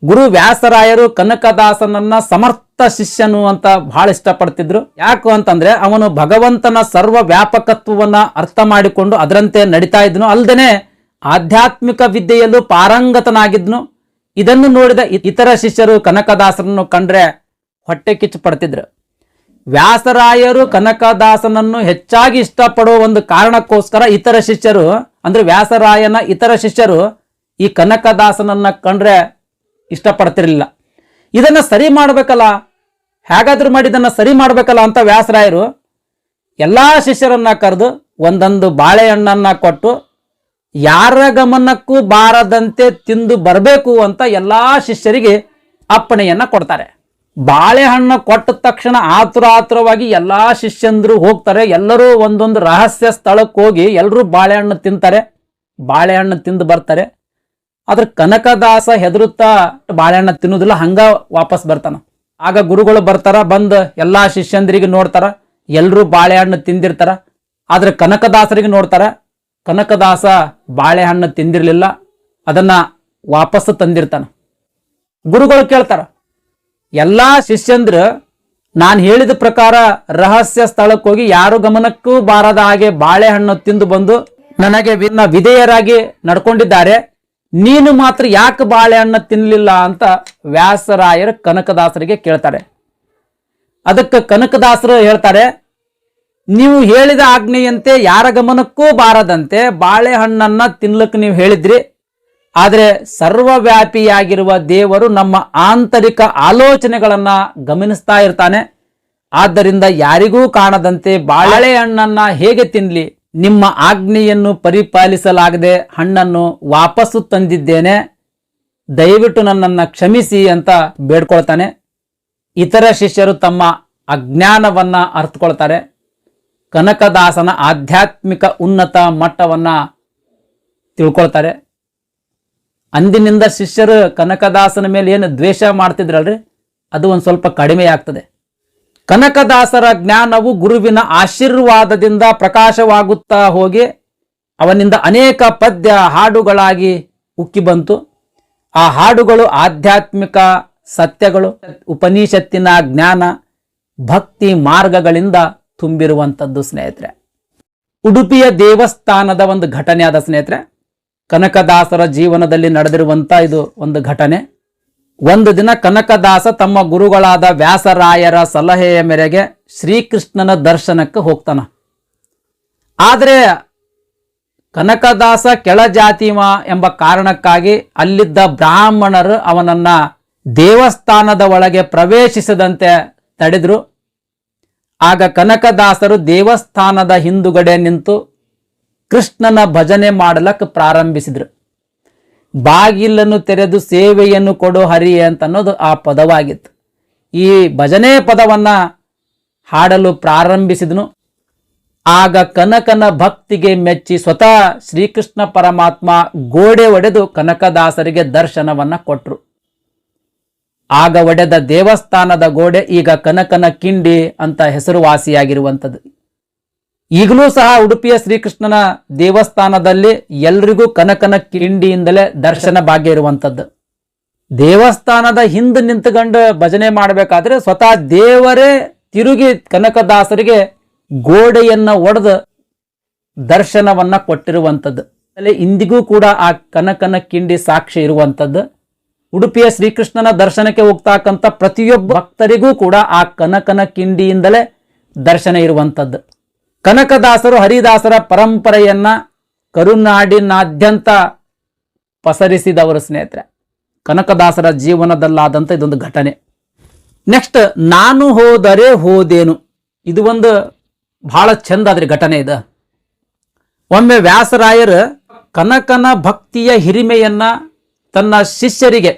Speaker 1: ಗುರು ವ್ಯಾಸರಾಯರು ಕನಕದಾಸನನ್ನ ಸಮರ್ಥ ಶಿಷ್ಯನು ಅಂತ ಬಹಳ ಇಷ್ಟಪಡ್ತಿದ್ರು. ಯಾಕು ಅಂತಂದ್ರೆ ಅವನು ಭಗವಂತನ ಸರ್ವ ವ್ಯಾಪಕತ್ವವನ್ನು ಅರ್ಥ ಮಾಡಿಕೊಂಡು ಅದರಂತೆ ನಡೀತಾ ಇದ್ನು. ಅಲ್ದೇನೆ ಆಧ್ಯಾತ್ಮಿಕ ವಿದ್ಯೆಯಲ್ಲೂ ಪಾರಂಗತನಾಗಿದ್ನು. ಇದನ್ನು ನೋಡಿದ ಇತರ ಶಿಷ್ಯರು ಕನಕದಾಸರನ್ನು ಕಂಡ್ರೆ ಹೊಟ್ಟೆ ಕಿಚ್ಚು ಪಡ್ತಿದ್ರು. ವ್ಯಾಸರಾಯರು ಕನಕದಾಸನನ್ನು ಹೆಚ್ಚಾಗಿ ಇಷ್ಟಪಡುವ ಒಂದು ಕಾರಣಕ್ಕೋಸ್ಕರ ಇತರ ಶಿಷ್ಯರು, ಅಂದ್ರೆ ವ್ಯಾಸರಾಯನ ಇತರ ಶಿಷ್ಯರು ಈ ಕನಕದಾಸನನ್ನ ಕಂಡ್ರೆ ಇಷ್ಟಪಡ್ತಿರಲಿಲ್ಲ. ಇದನ್ನ ಸರಿ ಮಾಡಬೇಕಲ್ಲ? ಹೇಗಾದ್ರೂ ಮಾಡಿ ಇದನ್ನ ಸರಿ ಮಾಡ್ಬೇಕಲ್ಲ ಅಂತ ವ್ಯಾಸರಾಯರು ಎಲ್ಲಾ ಶಿಷ್ಯರನ್ನ ಕರೆದು ಒಂದೊಂದು ಬಾಳೆಹಣ್ಣನ್ನ ಕೊಟ್ಟು ಯಾರ ಗಮನಕ್ಕೂ ಬಾರದಂತೆ ತಿಂದು ಬರಬೇಕು ಅಂತ ಎಲ್ಲ ಶಿಷ್ಯರಿಗೆ ಅಪ್ಪಣೆಯನ್ನು ಕೊಡ್ತಾರೆ. ಬಾಳೆಹಣ್ಣು ಕೊಟ್ಟ ತಕ್ಷಣ ಆತುರ ಆತುರವಾಗಿ ಎಲ್ಲ ಶಿಷ್ಯಂದರು ಹೋಗ್ತಾರೆ. ಎಲ್ಲರೂ ಒಂದೊಂದು ರಹಸ್ಯ ಸ್ಥಳಕ್ಕೆ ಹೋಗಿ ಎಲ್ಲರೂ ಬಾಳೆಹಣ್ಣು ತಿಂತಾರೆ. ಬಾಳೆಹಣ್ಣು ತಿಂದು ಬರ್ತಾರೆ. ಆದ್ರೆ ಕನಕದಾಸ ಹೆದರುತ್ತಾ ಬಾಳೆಹಣ್ಣು ತಿನ್ನೋದಿಲ್ಲ, ಹಂಗ ವಾಪಸ್ ಬರ್ತಾನ. ಆಗ ಗುರುಗಳು ಬರ್ತಾರ, ಬಂದು ಎಲ್ಲಾ ಶಿಷ್ಯಂದ್ರಿಗೆ ನೋಡ್ತಾರ. ಎಲ್ಲರೂ ಬಾಳೆಹಣ್ಣು ತಿಂದಿರ್ತಾರ. ಆದ್ರೆ ಕನಕದಾಸರಿಗೆ ನೋಡ್ತಾರ ಕನಕದಾಸ ಬಾಳೆಹಣ್ಣು ತಿಂದಿರಲಿಲ್ಲ, ಅದನ್ನ ವಾಪಸ್ ತಂದಿರ್ತಾನ. ಗುರುಗಳು ಕೇಳ್ತಾರ, ಎಲ್ಲಾ ಶಿಷ್ಯಂದ್ರ ನಾನು ಹೇಳಿದ ಪ್ರಕಾರ ರಹಸ್ಯ ಸ್ಥಳಕ್ಕೆ ಹೋಗಿ ಯಾರು ಗಮನಕ್ಕೂ ಬಾರದ ಹಾಗೆ ಬಾಳೆಹಣ್ಣು ತಿಂದು ಬಂದು ನನಗೆ ವಿನ್ನ ವಿಧೇಯರಾಗಿ ನಡ್ಕೊಂಡಿದ್ದಾರೆ, ನೀನು ಮಾತ್ರ ಯಾಕೆ ಬಾಳೆಹಣ್ಣು ತಿನ್ನಲಿಲ್ಲ ಅಂತ ವ್ಯಾಸರಾಯರು ಕನಕದಾಸರಿಗೆ ಕೇಳ್ತಾರೆ. ಅದಕ್ಕೆ ಕನಕದಾಸರು ಹೇಳ್ತಾರೆ ನೀವು ಹೇಳಿದ ಆಜ್ಞೆಯಂತೆ ಯಾರ ಗಮನಕ್ಕೂ ಬಾರದಂತೆ ಬಾಳೆಹಣ್ಣನ್ನು ತಿನ್ಲಕ್ಕೆ ನೀವು ಹೇಳಿದ್ರಿ. ಆದರೆ ಸರ್ವವ್ಯಾಪಿಯಾಗಿರುವ ದೇವರು ನಮ್ಮ ಆಂತರಿಕ ಆಲೋಚನೆಗಳನ್ನು ಗಮನಿಸ್ತಾ ಇರ್ತಾನೆ. ಆದ್ದರಿಂದ ಯಾರಿಗೂ ಕಾಣದಂತೆ ಬಾಳೆಹಣ್ಣನ್ನ ಹೇಗೆ ತಿನ್ಲಿ? ನಿಮ್ಮ ಆಜ್ಞೆಯನ್ನು ಪರಿಪಾಲಿಸಲಾಗದೆ ಹಣ್ಣನ್ನು ವಾಪಸ್ಸು ತಂದಿದ್ದೇನೆ. ದಯವಿಟ್ಟು ನನ್ನನ್ನು ಕ್ಷಮಿಸಿ ಅಂತ ಬೇಡ್ಕೊಳ್ತಾನೆ. ಇತರ ಶಿಷ್ಯರು ತಮ್ಮ ಅಜ್ಞಾನವನ್ನ ಅರ್ಥಕೊಳ್ತಾರೆ ಕನಕದಾಸನ ಆಧ್ಯಾತ್ಮಿಕ ಉನ್ನತ ಮಟ್ಟವನ್ನ ತಿಳ್ಕೊಳ್ತಾರೆ. ಅಂದಿನಿಂದ ಶಿಷ್ಯರು ಕನಕದಾಸನ ಮೇಲೆ ಏನು ದ್ವೇಷ ಮಾಡ್ತಿದ್ರಲ್ರಿ? ಅದು ಒಂದು ಸ್ವಲ್ಪ ಕಡಿಮೆ ಆಗ್ತದೆ. ಕನಕದಾಸರ ಜ್ಞಾನವು ಗುರುವಿನ ಆಶೀರ್ವಾದದಿಂದ ಪ್ರಕಾಶವಾಗುತ್ತಾ ಹೋಗಿ ಅವನಿಂದ ಅನೇಕ ಪದ್ಯ, ಹಾಡುಗಳಾಗಿ ಉಕ್ಕಿ ಬಂತು. ಆ ಹಾಡುಗಳು ಆಧ್ಯಾತ್ಮಿಕ ಸತ್ಯಗಳು, ಉಪನಿಷತ್ತಿನ ಜ್ಞಾನ, ಭಕ್ತಿ ಮಾರ್ಗಗಳಿಂದ ತುಂಬಿರುವಂಥದ್ದು ಸ್ನೇಹಿತರೆ. ಉಡುಪಿಯ ದೇವಸ್ಥಾನದ ಒಂದು ಘಟನೆ ಆದ ಸ್ನೇಹಿತರೆ. ಕನಕದಾಸರ ಜೀವನದಲ್ಲಿ ನಡೆದಿರುವಂಥ ಇದು ಒಂದು ಘಟನೆ. ಒಂದು ದಿನ ಕನಕದಾಸ ತಮ್ಮ ಗುರುಗಳಾದ ವ್ಯಾಸರಾಯರ ಸಲಹೆಯ ಮೇರೆಗೆ ಶ್ರೀಕೃಷ್ಣನ ದರ್ಶನಕ್ಕೆ ಹೋಗ್ತಾನ. ಆದರೆ ಕನಕದಾಸ ಕೆಳಜಾತಿಮ ಎಂಬ ಕಾರಣಕ್ಕಾಗಿ ಅಲ್ಲಿದ್ದ ಬ್ರಾಹ್ಮಣರು ಅವನನ್ನ ದೇವಸ್ಥಾನದ ಒಳಗೆ ಪ್ರವೇಶಿಸದಂತೆ ತಡೆದ್ರು. ಆಗ ಕನಕದಾಸರು ದೇವಸ್ಥಾನದ ಹಿಂದುಗಡೆ ನಿಂತು ಕೃಷ್ಣನ ಭಜನೆ ಮಾಡಲಕ್ಕೆ ಪ್ರಾರಂಭಿಸಿದರು. ಬಾಗಿಲನ್ನು ತೆರೆದು ಸೇವೆಯನ್ನು ಕೊಡು ಹರಿ ಅಂತ ಅನ್ನೋದು ಆ ಪದವಾಗಿತ್ತು. ಈ ಭಜನೆ ಪದವನ್ನು ಹಾಡಲು ಪ್ರಾರಂಭಿಸಿದನು. ಆಗ ಕನಕನ ಭಕ್ತಿಗೆ ಮೆಚ್ಚಿ ಸ್ವತಃ ಶ್ರೀಕೃಷ್ಣ ಪರಮಾತ್ಮ ಗೋಡೆ ಒಡೆದು ಕನಕದಾಸರಿಗೆ ದರ್ಶನವನ್ನು ಕೊಟ್ರು. ಆಗ ಒಡೆದ ದೇವಸ್ಥಾನದ ಗೋಡೆ ಈಗ ಕನಕನ ಕಿಂಡಿ ಅಂತ ಹೆಸರುವಾಸಿಯಾಗಿರುವಂಥದ್ದು. ಈಗಲೂ ಸಹ ಉಡುಪಿಯ ಶ್ರೀಕೃಷ್ಣನ ದೇವಸ್ಥಾನದಲ್ಲಿ ಎಲ್ರಿಗೂ ಕನಕನ ಕಿಂಡಿಯಿಂದಲೇ ದರ್ಶನ ಭಾಗ್ಯ ಇರುವಂಥದ್ದು. ದೇವಸ್ಥಾನದ ಹಿಂದೆ ನಿಂತುಕೊಂಡು ಭಜನೆ ಮಾಡಬೇಕಾದ್ರೆ ಸ್ವತಃ ದೇವರೇ ತಿರುಗಿ ಕನಕದಾಸರಿಗೆ ಗೋಡೆಯನ್ನು ಒಡೆದು ದರ್ಶನವನ್ನ ಕೊಟ್ಟಿರುವಂಥದ್ದು. ಅಲ್ಲಿ ಇಂದಿಗೂ ಕೂಡ ಆ ಕನಕನ ಕಿಂಡಿ ಸಾಕ್ಷಿ ಇರುವಂಥದ್ದು. ಉಡುಪಿಯ ಶ್ರೀಕೃಷ್ಣನ ದರ್ಶನಕ್ಕೆ ಹೋಗ್ತಕ್ಕಂಥ ಪ್ರತಿಯೊಬ್ಬ ಭಕ್ತರಿಗೂ ಕೂಡ ಆ ಕನಕನ ಕಿಂಡಿಯಿಂದಲೇ ದರ್ಶನ ಇರುವಂಥದ್ದು. ಕನಕದಾಸರು ಹರಿದಾಸರ ಪರಂಪರೆಯನ್ನ ಕರುನಾಡಿನಾದ್ಯಂತ ಪಸರಿಸಿದವರು ಸ್ನೇಹಿತರೆ. ಕನಕದಾಸರ ಜೀವನದಲ್ಲಾದಂಥ ಇದೊಂದು ಘಟನೆ. ನೆಕ್ಸ್ಟ್, ನಾನು ಹೋದರೆ ಹೋದೇನು? ಇದು ಒಂದು ಬಹಳ ಚಂದ ಅದ್ರ ಘಟನೆ ಇದು. ಒಮ್ಮೆ ವ್ಯಾಸರಾಯರು ಕನಕನ ಭಕ್ತಿಯ ಹಿರಿಮೆಯನ್ನ ತನ್ನ ಶಿಷ್ಯರಿಗೆ,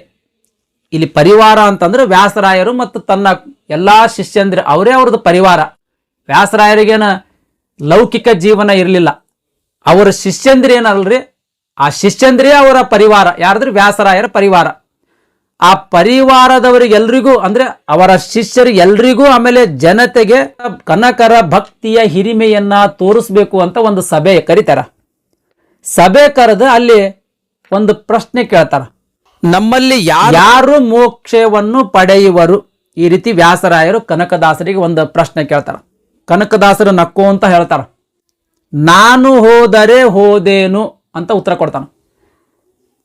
Speaker 1: ಇಲ್ಲಿ ಪರಿವಾರ ಅಂತಂದ್ರೆ ವ್ಯಾಸರಾಯರು ಮತ್ತು ತನ್ನ ಎಲ್ಲಾ ಶಿಷ್ಯಂದ್ರೆ ಅವರೇ ಅವ್ರದ್ದು ಪರಿವಾರ. ವ್ಯಾಸರಾಯರಿಗೇನ ಲೌಕಿಕ ಜೀವನ ಇರಲಿಲ್ಲ. ಅವರ ಶಿಷ್ಯಂದ್ರೆ ಏನಲ್ರಿ? ಆ ಶಿಷ್ಯಂದ್ರೇ ಅವರ ಪರಿವಾರ. ಯಾರಾದ್ರೂ? ವ್ಯಾಸರಾಯರ ಪರಿವಾರ. ಆ ಪರಿವಾರದವರಿಗೆಲ್ರಿಗೂ ಅಂದ್ರೆ ಅವರ ಶಿಷ್ಯರು ಎಲ್ರಿಗೂ ಆಮೇಲೆ ಜನತೆಗೆ ಕನಕರ ಭಕ್ತಿಯ ಹಿರಿಮೆಯನ್ನ ತೋರಿಸ್ಬೇಕು ಅಂತ ಒಂದು ಸಭೆ ಕರೀತಾರ. ಸಭೆ ಕರೆದು ಅಲ್ಲಿ ಒಂದು ಪ್ರಶ್ನೆ ಕೇಳ್ತಾರ.
Speaker 2: ನಮ್ಮಲ್ಲಿ ಯಾರು
Speaker 1: ಮೋಕ್ಷವನ್ನು ಪಡೆಯುವರು? ಈ ರೀತಿ ವ್ಯಾಸರಾಯರು ಕನಕದಾಸರಿಗೆ ಒಂದು ಪ್ರಶ್ನೆ ಕೇಳ್ತಾರ. ಕನಕದಾಸರು ನಕ್ಕು ಅಂತ ಹೇಳ್ತಾರ. ನಾನು ಹೋದರೆ ಹೋದೇನು ಅಂತ ಉತ್ತರ ಕೊಡ್ತಾನ.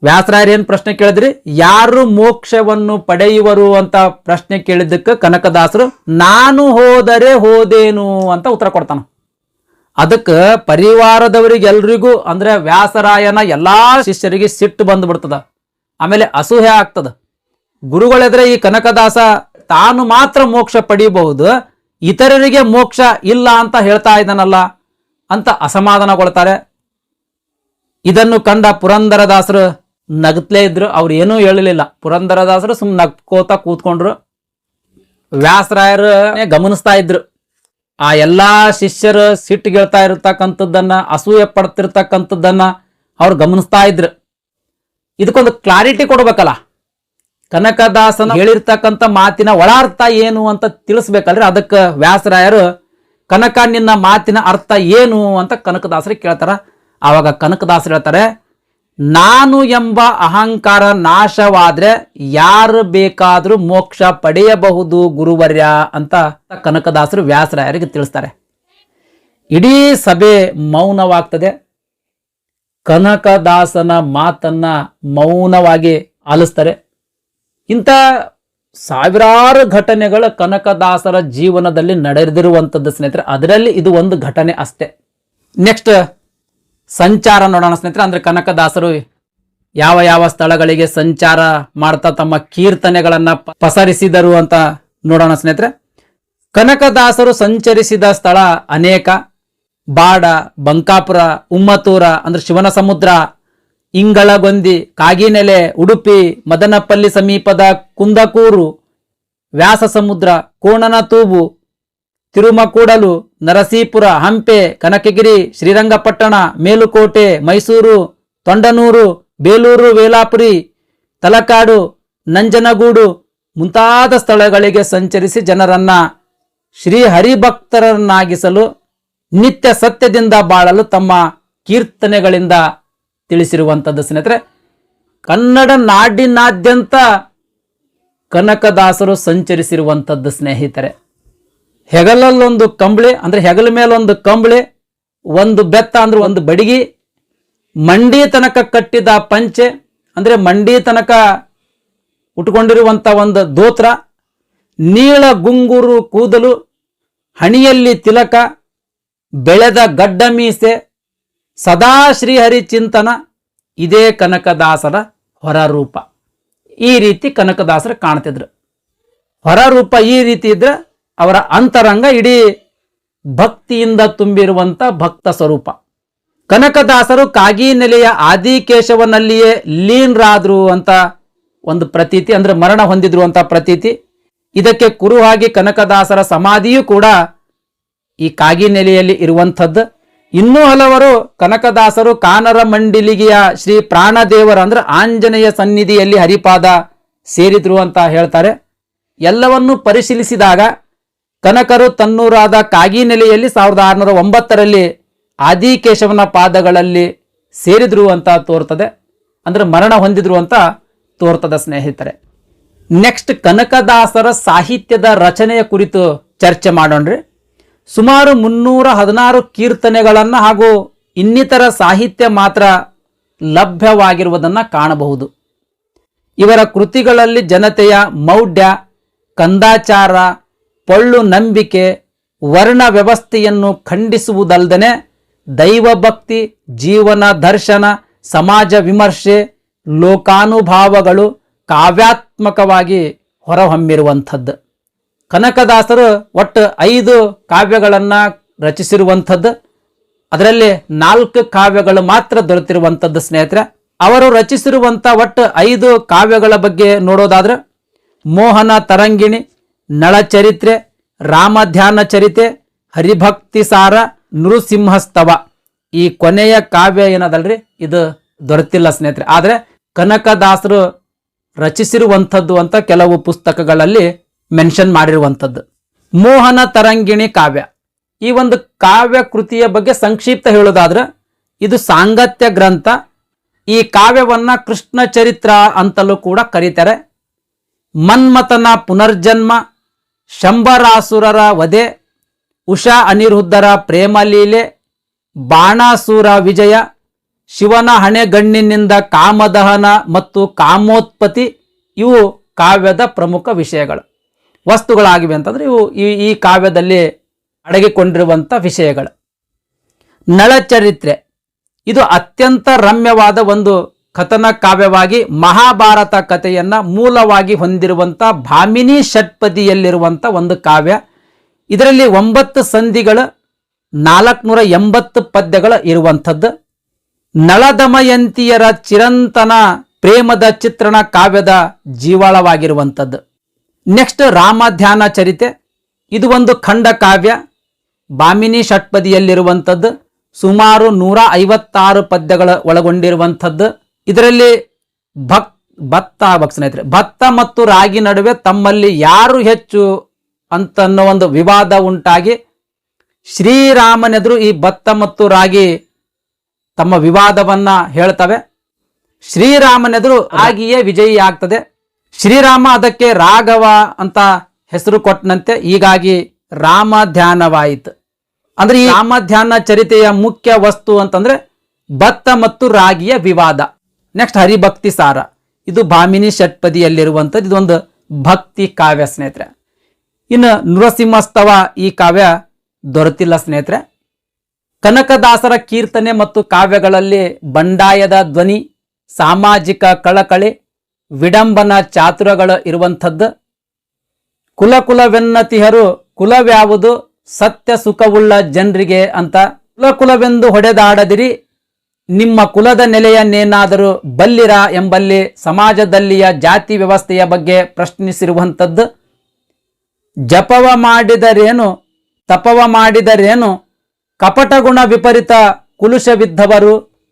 Speaker 1: ವ್ಯಾಸರಾಯರು ಏನು ಪ್ರಶ್ನೆ ಕೇಳಿದ್ರಿ? ಯಾರು ಮೋಕ್ಷವನ್ನು ಪಡೆಯುವರು ಅಂತ ಪ್ರಶ್ನೆ ಕೇಳಿದ್ದಕ್ಕೆ ಕನಕದಾಸರು ನಾನು ಹೋದರೆ ಹೋದೇನು ಅಂತ ಉತ್ತರ ಕೊಡ್ತಾನ. ಅದಕ್ಕೆ ಪರಿವಾರದವರಿಗೆಲ್ರಿಗೂ ಅಂದ್ರೆ ವ್ಯಾಸರಾಯನ ಎಲ್ಲಾ ಶಿಷ್ಯರಿಗೆ ಸಿಟ್ಟು ಬಂದ್ಬಿಡ್ತದ. ಆಮೇಲೆ ಅಸೂಹೆ ಆಗ್ತದ. ಗುರುಗಳೆದ್ರೆ ಈ ಕನಕದಾಸ ತಾನು ಮಾತ್ರ ಮೋಕ್ಷ ಪಡೀಬಹುದು, ಇತರರಿಗೆ ಮೋಕ್ಷ ಇಲ್ಲ ಅಂತ ಹೇಳ್ತಾ ಇದ್ದಾನಲ್ಲ ಅಂತ ಅಸಮಾಧಾನಗೊಳ್ತಾರೆ. ಇದನ್ನು ಕಂಡ ಪುರಂದರದಾಸರು ನಗ್ತಲೇ ಇದ್ರು, ಅವ್ರು ಏನೂ ಹೇಳಲಿಲ್ಲ. ಪುರಂದರದಾಸರು ಸುಮ್ಮನೆ ನಗ್ಕೋತಾ ಕೂತ್ಕೊಂಡ್ರು. ವ್ಯಾಸರಾಯರು ಗಮನಿಸ್ತಾ ಇದ್ರು. ಆ ಎಲ್ಲಾ ಶಿಷ್ಯರು ಸಿಟ್ಟಿಗೆಳ್ತಾ ಇರತಕ್ಕಂಥದ್ದನ್ನ, ಅಸೂಯೆ ಪಡ್ತಿರ್ತಕ್ಕಂಥದ್ದನ್ನ ಅವ್ರು ಗಮನಿಸ್ತಾ ಇದ್ರು. ಇದಕ್ಕೊಂದು ಕ್ಲಾರಿಟಿ ಕೊಡ್ಬೇಕಲ್ಲ. ಕನಕದಾಸನ ಹೇಳಿರ್ತಕ್ಕಂಥ ಮಾತಿನ ಒಳಾರ್ಥ ಏನು ಅಂತ ತಿಳಿಸ್ಬೇಕಲ್ರಿ? ಅದಕ್ಕೆ ವ್ಯಾಸರಾಯರು, ಕನಕ ನಿನ್ನ ಮಾತಿನ ಅರ್ಥ ಏನು? ಅಂತ ಕನಕದಾಸರಿಗೆ ಕೇಳ್ತಾರ. ಆವಾಗ ಕನಕದಾಸರು ಹೇಳ್ತಾರೆ ನಾನು ಎಂಬ ಅಹಂಕಾರ ನಾಶವಾದ್ರೆ ಯಾರು ಬೇಕಾದರೂ ಮೋಕ್ಷ ಪಡೆಯಬಹುದು ಗುರುವರ್ಯ ಅಂತ ಕನಕದಾಸರು ವ್ಯಾಸರಾಯರಿಗೆ ತಿಳಿಸ್ತಾರೆ. ಇಡೀ ಸಭೆ ಮೌನವಾಗ್ತದೆ. ಕನಕದಾಸನ ಮಾತನ್ನ ಮೌನವಾಗಿ ಆಲಿಸ್ತಾರೆ. ಇಂಥ ಸಾವಿರಾರು ಘಟನೆಗಳು ಕನಕದಾಸರ ಜೀವನದಲ್ಲಿ ನಡೆದಿರುವಂಥದ್ದು ಸ್ನೇಹಿತರೆ, ಅದರಲ್ಲಿ ಇದು ಒಂದು ಘಟನೆ ಅಷ್ಟೇ. ನೆಕ್ಸ್ಟ್ ಸಂಚಾರ ನೋಡೋಣ ಸ್ನೇಹಿತರೆ. ಅಂದ್ರೆ ಕನಕದಾಸರು ಯಾವ ಯಾವ ಸ್ಥಳಗಳಿಗೆ ಸಂಚಾರ ಮಾಡ್ತಾ ತಮ್ಮ ಕೀರ್ತನೆಗಳನ್ನ ಪಸರಿಸಿದರು ಅಂತ ನೋಡೋಣ ಸ್ನೇಹಿತರೆ. ಕನಕದಾಸರು ಸಂಚರಿಸಿದ ಸ್ಥಳ ಅನೇಕ. ಬಾಡ, ಬಂಕಾಪುರ ಉಮ್ಮತೂರ ಅಂದ್ರೆ ಶಿವನ ಸಮುದ್ರ ಇಂಗಳಗೊಂದಿ, ಕಾಗಿನೆಲೆ, ಉಡುಪಿ, ಮದನಪಲ್ಲಿ ಸಮೀಪದ ಕುಂದಕೂರು ವ್ಯಾಸ ಸಮುದ್ರ ಕೋಣನ ತೂಬು ತಿರುಮಕೂಡಲು ನರಸೀಪುರ, ಹಂಪೆ, ಕನಕಗಿರಿ, ಶ್ರೀರಂಗಪಟ್ಟಣ, ಮೇಲುಕೋಟೆ, ಮೈಸೂರು, ತೊಂಡನೂರು, ಬೇಲೂರು, ವೇಲಾಪುರಿ, ತಲಕಾಡು, ನಂಜನಗೂಡು ಮುಂತಾದ ಸ್ಥಳಗಳಿಗೆ ಸಂಚರಿಸಿ ಜನರನ್ನ ಶ್ರೀ ಹರಿಭಕ್ತರನ್ನಾಗಿಸಲು ನಿತ್ಯ ಸತ್ಯದಿಂದ ಬಾಳಲು ತಮ್ಮ ಕೀರ್ತನೆಗಳಿಂದ ತಿಳಿಸಿರುವಂಥದ್ದು ಸ್ನೇಹಿತರೆ, ಕನ್ನಡ ನಾಡಿನಾದ್ಯಂತ ಕನಕದಾಸರು ಸಂಚರಿಸಿರುವಂಥದ್ದು ಸ್ನೇಹಿತರೆ. ಹೆಗಲಲ್ಲೊಂದು ಕಂಬಳಿ, ಅಂದರೆ ಹೆಗಲ ಮೇಲೊಂದು ಕಂಬಳಿ, ಒಂದು ಬೆತ್ತ, ಅಂದ್ರೆ ಒಂದು ಬಡಿಗಿ, ಮಂಡಿ ತನಕ ಕಟ್ಟಿದ ಪಂಚೆ, ಅಂದರೆ ಮಂಡಿ ತನಕ ಉಟ್ಕೊಂಡಿರುವಂಥ ಒಂದು ದೋತ್ರ ನೀಳ ಗುಂಗುರು ಕೂದಲು, ಹಣಿಯಲ್ಲಿ ತಿಲಕ, ಬೆಳೆದ ಗಡ್ಡ ಮೀಸೆ ಸದಾ ಶ್ರೀಹರಿ ಚಿಂತನ, ಇದೇ ಕನಕದಾಸರ ಹೊರರೂಪ. ಈ ರೀತಿ ಕನಕದಾಸರು ಕಾಣ್ತಿದ್ರು. ಹೊರರೂಪ ಈ ರೀತಿ ಇದ್ರೆ ಅವರ ಅಂತರಂಗ ಇಡೀ ಭಕ್ತಿಯಿಂದ ತುಂಬಿರುವಂತ ಭಕ್ತ ಸ್ವರೂಪ. ಕನಕದಾಸರು ಕಾಗಿನೆಲೆಯ ಆದಿಕೇಶವನಲ್ಲಿಯೇ ಲೀನ್ರಾದ್ರು ಅಂತ ಒಂದು ಪ್ರತೀತಿ, ಅಂದ್ರೆ ಮರಣ ಹೊಂದಿದ್ರು ಅಂತ ಪ್ರತೀತಿ. ಇದಕ್ಕೆ ಕುರುಹಾಗಿ ಕನಕದಾಸರ ಸಮಾಧಿಯೂ ಕೂಡ ಈ ಕಾಗಿನೆಲೆಯಲ್ಲಿ ಇರುವಂಥದ್ದು. ಇನ್ನೂ ಹಲವರು ಕನಕದಾಸರು ಕಾನರ ಮಂಡಿಲಿಗೆಯ ಶ್ರೀ ಪ್ರಾಣದೇವರ, ಅಂದ್ರೆ ಆಂಜನೇಯ ಸನ್ನಿಧಿಯಲ್ಲಿ ಹರಿಪಾದ ಸೇರಿದ್ರು ಅಂತ ಹೇಳ್ತಾರೆ. ಎಲ್ಲವನ್ನೂ ಪರಿಶೀಲಿಸಿದಾಗ ಕನಕರು ತನ್ನೂರಾದ ಕಾಗಿನೆಲೆಯಲ್ಲಿ ಸಾವಿರದ ಆರುನೂರ ಒಂಬತ್ತರಲ್ಲಿ ಆದಿಕೇಶವನ ಪಾದಗಳಲ್ಲಿ ಸೇರಿದ್ರು ಅಂತ ತೋರ್ತದೆ. ಅಂದರೆ ಮರಣ ಹೊಂದಿದ್ರು ಅಂತ ತೋರ್ತದೆ ಸ್ನೇಹಿತರೆ. ನೆಕ್ಸ್ಟ್ ಕನಕದಾಸರ ಸಾಹಿತ್ಯದ ರಚನೆಯ ಕುರಿತು ಚರ್ಚೆ ಮಾಡೋಣ್ರಿ. ಸುಮಾರು ಮುನ್ನೂರ ಹದಿನಾರು ಕೀರ್ತನೆಗಳನ್ನು ಹಾಗೂ ಇನ್ನಿತರ ಸಾಹಿತ್ಯ ಮಾತ್ರ ಲಭ್ಯವಾಗಿರುವುದನ್ನು ಕಾಣಬಹುದು. ಇವರ ಕೃತಿಗಳಲ್ಲಿ ಜನತೆಯ ಮೌಢ್ಯ, ಕಂದಾಚಾರ ಪೊಳ್ಳು ನಂಬಿಕೆ, ವರ್ಣ ವ್ಯವಸ್ಥೆಯನ್ನು ಖಂಡಿಸುವುದಲ್ಲದೆ ದೈವಭಕ್ತಿ ಜೀವನ ದರ್ಶನ, ಸಮಾಜ ವಿಮರ್ಶೆ, ಲೋಕಾನುಭಾವಗಳು ಕಾವ್ಯಾತ್ಮಕವಾಗಿ ಹೊರಹೊಮ್ಮಿರುವಂಥದ್ದು. ಕನಕದಾಸರು ಒಟ್ಟು ಐದು ಕಾವ್ಯಗಳನ್ನು ರಚಿಸಿರುವಂಥದ್ದು. ಅದರಲ್ಲಿ ನಾಲ್ಕು ಕಾವ್ಯಗಳು ಮಾತ್ರ ದೊರೆತಿರುವಂಥದ್ದು ಸ್ನೇಹಿತರೆ. ಅವರು ರಚಿಸಿರುವಂಥ ಒಟ್ಟು ಐದು ಕಾವ್ಯಗಳ ಬಗ್ಗೆ ನೋಡೋದಾದ್ರೆ ಮೋಹನ ತರಂಗಿಣಿ ನಳಚರಿತ್ರೆ ರಾಮಧ್ಯಾನ ಚರಿತೆ, ಹರಿಭಕ್ತಿ ಸಾರ, ನೃಸಿಂಹಸ್ತವ. ಈ ಕೊನೆಯ ಕಾವ್ಯ ಏನದಲ್ರಿ? ಇದು ದೊರೆತಿಲ್ಲ ಸ್ನೇಹಿತರೆ. ಆದರೆ ಕನಕದಾಸರು ರಚಿಸಿರುವಂಥದ್ದು ಅಂತ ಕೆಲವು ಪುಸ್ತಕಗಳಲ್ಲಿ ಮೆನ್ಷನ್ ಮಾಡಿರುವಂಥದ್ದು. ಮೋಹನ ತರಂಗಿಣಿ ಕಾವ್ಯ. ಈ ಒಂದು ಕಾವ್ಯ ಕೃತಿಯ ಬಗ್ಗೆ ಸಂಕ್ಷಿಪ್ತ ಹೇಳೋದಾದ್ರೆ, ಇದು ಸಾಂಗತ್ಯ ಗ್ರಂಥ. ಈ ಕಾವ್ಯವನ್ನ ಕೃಷ್ಣ ಚರಿತ್ರ ಅಂತಲೂ ಕೂಡ ಕರೀತಾರೆ. ಮನ್ಮಥನ ಪುನರ್ಜನ್ಮ ಶಂಬರಾಸುರರ ವಧೆ, ಉಷಾ ಅನಿರುದ್ಧರ ಪ್ರೇಮಲೀಲೆ ಬಾಣಾಸುರ ವಿಜಯ, ಶಿವನ ಹಣೆಗಣ್ಣಿನಿಂದ ಕಾಮದಹನ ಮತ್ತು ಕಾಮೋತ್ಪತ್ತಿ ಇವು ಕಾವ್ಯದ ಪ್ರಮುಖ ವಿಷಯಗಳು. ವಸ್ತುಗಳಾಗಿವೆ ಅಂತಂದರೆ ಇವು ಈ ಈ ಕಾವ್ಯದಲ್ಲಿ ಅಡಗಿಕೊಂಡಿರುವಂಥ ವಿಷಯಗಳು. ನಳಚರಿತ್ರೆ. ಇದು ಅತ್ಯಂತ ರಮ್ಯವಾದ ಒಂದು ಕಥನ ಕಾವ್ಯವಾಗಿ ಮಹಾಭಾರತ ಕಥೆಯನ್ನ ಮೂಲವಾಗಿ ಹೊಂದಿರುವಂಥ ಭಾಮಿನಿ ಷಟ್ಪದಿಯಲ್ಲಿರುವಂಥ ಒಂದು ಕಾವ್ಯ. ಇದರಲ್ಲಿ ಒಂಬತ್ತು ಸಂಧಿಗಳ, ನಾಲ್ಕುನೂರ ಎಂಬತ್ತು ಪದ್ಯಗಳು ಇರುವಂಥದ್ದು. ನಳದಮಯಂತಿಯರ ಚಿರಂತನ ಪ್ರೇಮದ ಚಿತ್ರಣ ಕಾವ್ಯದ ಜೀವಾಳವಾಗಿರುವಂಥದ್ದು. ನೆಕ್ಸ್ಟ್ ರಾಮಧ್ಯಾನ ಚರಿತೆ. ಇದು ಒಂದು ಖಂಡ ಕಾವ್ಯ. ಬಾಮಿನಿ ಷಟ್ಪದಿಯಲ್ಲಿರುವಂಥದ್ದು. ಸುಮಾರು ನೂರ ಐವತ್ತಾರು ಪದ್ಯಗಳ ಒಳಗೊಂಡಿರುವಂಥದ್ದು. ಇದರಲ್ಲಿ ಭಕ್, ಭತ್ತ ಆಗ್ಬೇಕು ಸ್ನೇಹಿತರೆ, ಭತ್ತ ಮತ್ತು ರಾಗಿ ನಡುವೆ ತಮ್ಮಲ್ಲಿ ಯಾರು ಹೆಚ್ಚು ಅಂತನ್ನೋ ಒಂದು ವಿವಾದ ಉಂಟಾಗಿ ಶ್ರೀರಾಮನೆದುರು ಈ ಭತ್ತ ಮತ್ತು ರಾಗಿ ತಮ್ಮ ವಿವಾದವನ್ನ ಹೇಳ್ತವೆ. ಶ್ರೀರಾಮನೆದುರು ರಾಗಿಯೇ ವಿಜಯಿ ಆಗ್ತದೆ. ಶ್ರೀರಾಮ ಅದಕ್ಕೆ ರಾಘವ ಅಂತ ಹೆಸರು ಕೊಟ್ಟನಂತೆ ಹೀಗಾಗಿ ರಾಮ ಧ್ಯಾನವಾಯಿತು ಅಂದ್ರೆ ಈ ರಾಮ ಧ್ಯಾನ ಚರಿತೆಯ ಮುಖ್ಯ ವಸ್ತು ಅಂತಂದ್ರೆ ಭತ್ತ ಮತ್ತು ರಾಗಿಯ ವಿವಾದ. ನೆಕ್ಸ್ಟ್ ಹರಿಭಕ್ತಿ ಸಾರ. ಇದು ಭಾಮಿನಿ ಷಟ್ಪದಿಯಲ್ಲಿರುವಂಥದ್ದು, ಇದೊಂದು ಭಕ್ತಿ ಕಾವ್ಯ ಸ್ನೇಹಿತರೆ. ಇನ್ನು ನೃಸಿಂಹಸ್ತವ ಈ ಕಾವ್ಯ ದೊರೆತಿಲ್ಲ ಸ್ನೇಹಿತರೆ. ಕನಕದಾಸರ ಕೀರ್ತನೆ ಮತ್ತು ಕಾವ್ಯಗಳಲ್ಲಿ ಬಂಡಾಯದ ಧ್ವನಿ, ಸಾಮಾಜಿಕ ಕಳಕಳಿ, ವಿಡಂಬನ ಚಾತುರಗಳು ಇರುವಂಥದ್ದು. ಕುಲಕುಲವೆನ್ನತಿಹರು, ಕುಲವ್ಯಾವುದು ಸತ್ಯ ಸುಖವುಳ್ಳ ಜನರಿಗೆ ಅಂತ. ಕುಲಕುಲವೆಂದು ಹೊಡೆದಾಡದಿರಿ ನಿಮ್ಮ ಕುಲದ ನೆಲೆಯನ್ನೇನಾದರೂ ಬಲ್ಲಿರ ಎಂಬಲ್ಲಿ ಸಮಾಜದಲ್ಲಿಯ ಜಾತಿ ವ್ಯವಸ್ಥೆಯ ಬಗ್ಗೆ ಪ್ರಶ್ನಿಸಿರುವಂಥದ್ದು, ಜಪವ ಮಾಡಿದರೇನು, ತಪವ ಮಾಡಿದರೇನು, ಕಪಟಗುಣ ವಿಪರೀತ ಕುಲುಷವಿದ್ದವರು,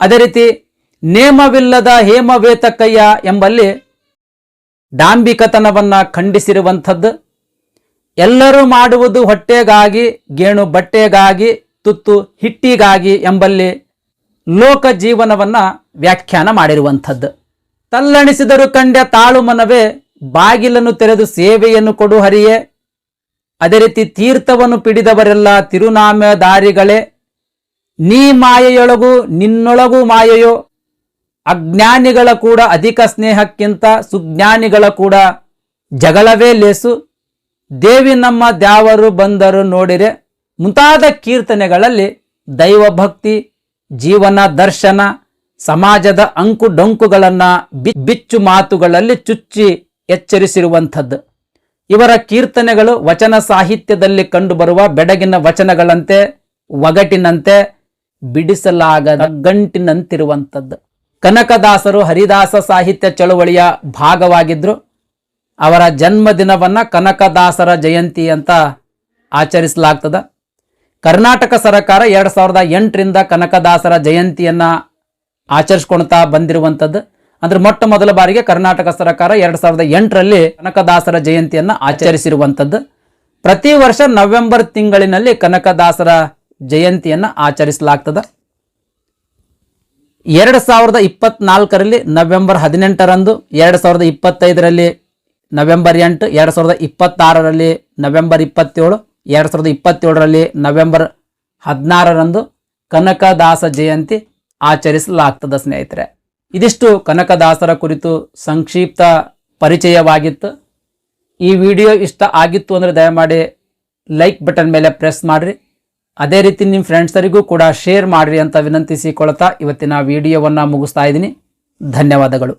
Speaker 1: ಅದೇ ರೀತಿ ನೇಮವಿಲ್ಲದ ಹೇಮವೇತಕಯ್ಯ ಎಂಬಲ್ಲಿ ಡಾಂಬಿಕತನವನ್ನು ಖಂಡಿಸಿರುವಂಥದ್ದು, ಎಲ್ಲರೂ ಮಾಡುವುದು ಹೊಟ್ಟೆಗಾಗಿ, ಗೇಣು ಬಟ್ಟೆಗಾಗಿ, ತುತ್ತು ಹಿಟ್ಟಿಗಾಗಿ ಎಂಬಲ್ಲಿ ಲೋಕ ಜೀವನವನ್ನ ವ್ಯಾಖ್ಯಾನ ಮಾಡಿರುವಂಥದ್ದು. ತಲ್ಲಣಿಸಿದರು ಕಂಡ್ಯ ತಾಳು ಮನವೇ, ಬಾಗಿಲನ್ನು ತೆರೆದು ಸೇವೆಯನ್ನು ಕೊಡು ಹರಿಯೇ. ಅದೇ ರೀತಿ ತೀರ್ಥವನ್ನು ಪಿಡಿದವರೆಲ್ಲ ತಿರುನಾಮದಾರಿಗಳೇ ನೀ ಮಾಯೆಯೊಳಗು, ನಿನ್ನೊಳಗೂ ಮಾಯೆಯೋ. ಅಜ್ಞಾನಿಗಳ ಕೂಡ ಅಧಿಕ ಸ್ನೇಹಕ್ಕಿಂತ ಸುಜ್ಞಾನಿಗಳ ಕೂಡ ಜಗಳವೇ ಲೇಸು. ದೇವಿ ನಮ್ಮ ದ್ಯಾವರು ಬಂದರು ನೋಡಿರೆ. ಮುಂತಾದ ಕೀರ್ತನೆಗಳಲ್ಲಿ ದೈವಭಕ್ತಿ ಜೀವನ, ದರ್ಶನ, ಸಮಾಜದ ಅಂಕು ಡೊಂಕುಗಳನ್ನು ಬಿ- ಬಿಚ್ಚು ಮಾತುಗಳಲ್ಲಿ ಚುಚ್ಚಿ ಎಚ್ಚರಿಸಿರುವಂಥದ್ದು. ಇವರ ಕೀರ್ತನೆಗಳು ವಚನ ಸಾಹಿತ್ಯದಲ್ಲಿ ಕಂಡುಬರುವ ಬೆಡಗಿನ ವಚನಗಳಂತೆ, ಒಗಟಿನಂತೆ ಬಿಡಿಸಲಾಗದ ಗಂಟಿನಂತಿರುವಂಥದ್ದು. ಕನಕದಾಸರು ಹರಿದಾಸ ಸಾಹಿತ್ಯ ಚಳುವಳಿಯ ಭಾಗವಾಗಿದ್ದರು ಅವರ ಜನ್ಮದಿನವನ್ನು ಕನಕದಾಸರ ಜಯಂತಿ ಅಂತ ಆಚರಿಸಲಾಗ್ತದ. ಕರ್ನಾಟಕ ಸರ್ಕಾರ ಎರಡು ಸಾವಿರದ ಎಂಟರಿಂದ ಕನಕದಾಸರ ಜಯಂತಿಯನ್ನ ಆಚರಿಸ್ಕೊಳ್ತಾ ಬಂದಿರುವಂಥದ್ದು ಅಂದ್ರೆ ಮೊಟ್ಟ ಮೊದಲ ಬಾರಿಗೆ ಕರ್ನಾಟಕ ಸರ್ಕಾರ ಎರಡು ಸಾವಿರದ ಎಂಟರಲ್ಲಿ ಕನಕದಾಸರ ಜಯಂತಿಯನ್ನ ಆಚರಿಸಿರುವಂಥದ್ದು ಪ್ರತಿ ವರ್ಷ ನವೆಂಬರ್ ತಿಂಗಳಿನಲ್ಲಿ ಕನಕದಾಸರ ಜಯಂತಿಯನ್ನ ಆಚರಿಸಲಾಗ್ತದ. ಎರಡು ಸಾವಿರದ ಇಪ್ಪತ್ನಾಲ್ಕರಲ್ಲಿ ನವೆಂಬರ್ ಹದಿನೆಂಟರಂದು, ಎರಡು ಸಾವಿರದ ಇಪ್ಪತ್ತೈದರಲ್ಲಿ ನವೆಂಬರ್ ಎಂಟು, ಎರಡು ಸಾವಿರದ ಇಪ್ಪತ್ತಾರರಲ್ಲಿ ನವೆಂಬರ್ ಇಪ್ಪತ್ತೇಳು ಎರಡು ಸಾವಿರದ ಇಪ್ಪತ್ತೇಳರಲ್ಲಿ ನವೆಂಬರ್ ಹದಿನಾರರಂದು ಕನಕದಾಸ ಜಯಂತಿ ಆಚರಿಸಲಾಗ್ತದೆ ಸ್ನೇಹಿತರೆ. ಇದಿಷ್ಟು ಕನಕದಾಸರ ಕುರಿತು ಸಂಕ್ಷಿಪ್ತ ಪರಿಚಯವಾಗಿತ್ತು. ಈ ವಿಡಿಯೋ ಇಷ್ಟ ಆಗಿತ್ತು ಅಂದರೆ ದಯಮಾಡಿ ಲೈಕ್ ಬಟನ್ ಮೇಲೆ ಪ್ರೆಸ್ ಮಾಡಿರಿ. ಅದೇ ರೀತಿ ನಿಮ್ಮ ಫ್ರೆಂಡ್ಸರಿಗೂ ಕೂಡ ಶೇರ್ ಮಾಡಿರಿ ಅಂತ ವಿನಂತಿಸಿಕೊಳ್ತಾ ಇವತ್ತಿನ ವಿಡಿಯೋವನ್ನು ಮುಗಿಸ್ತಾ ಇದ್ದೀನಿ. ಧನ್ಯವಾದಗಳು.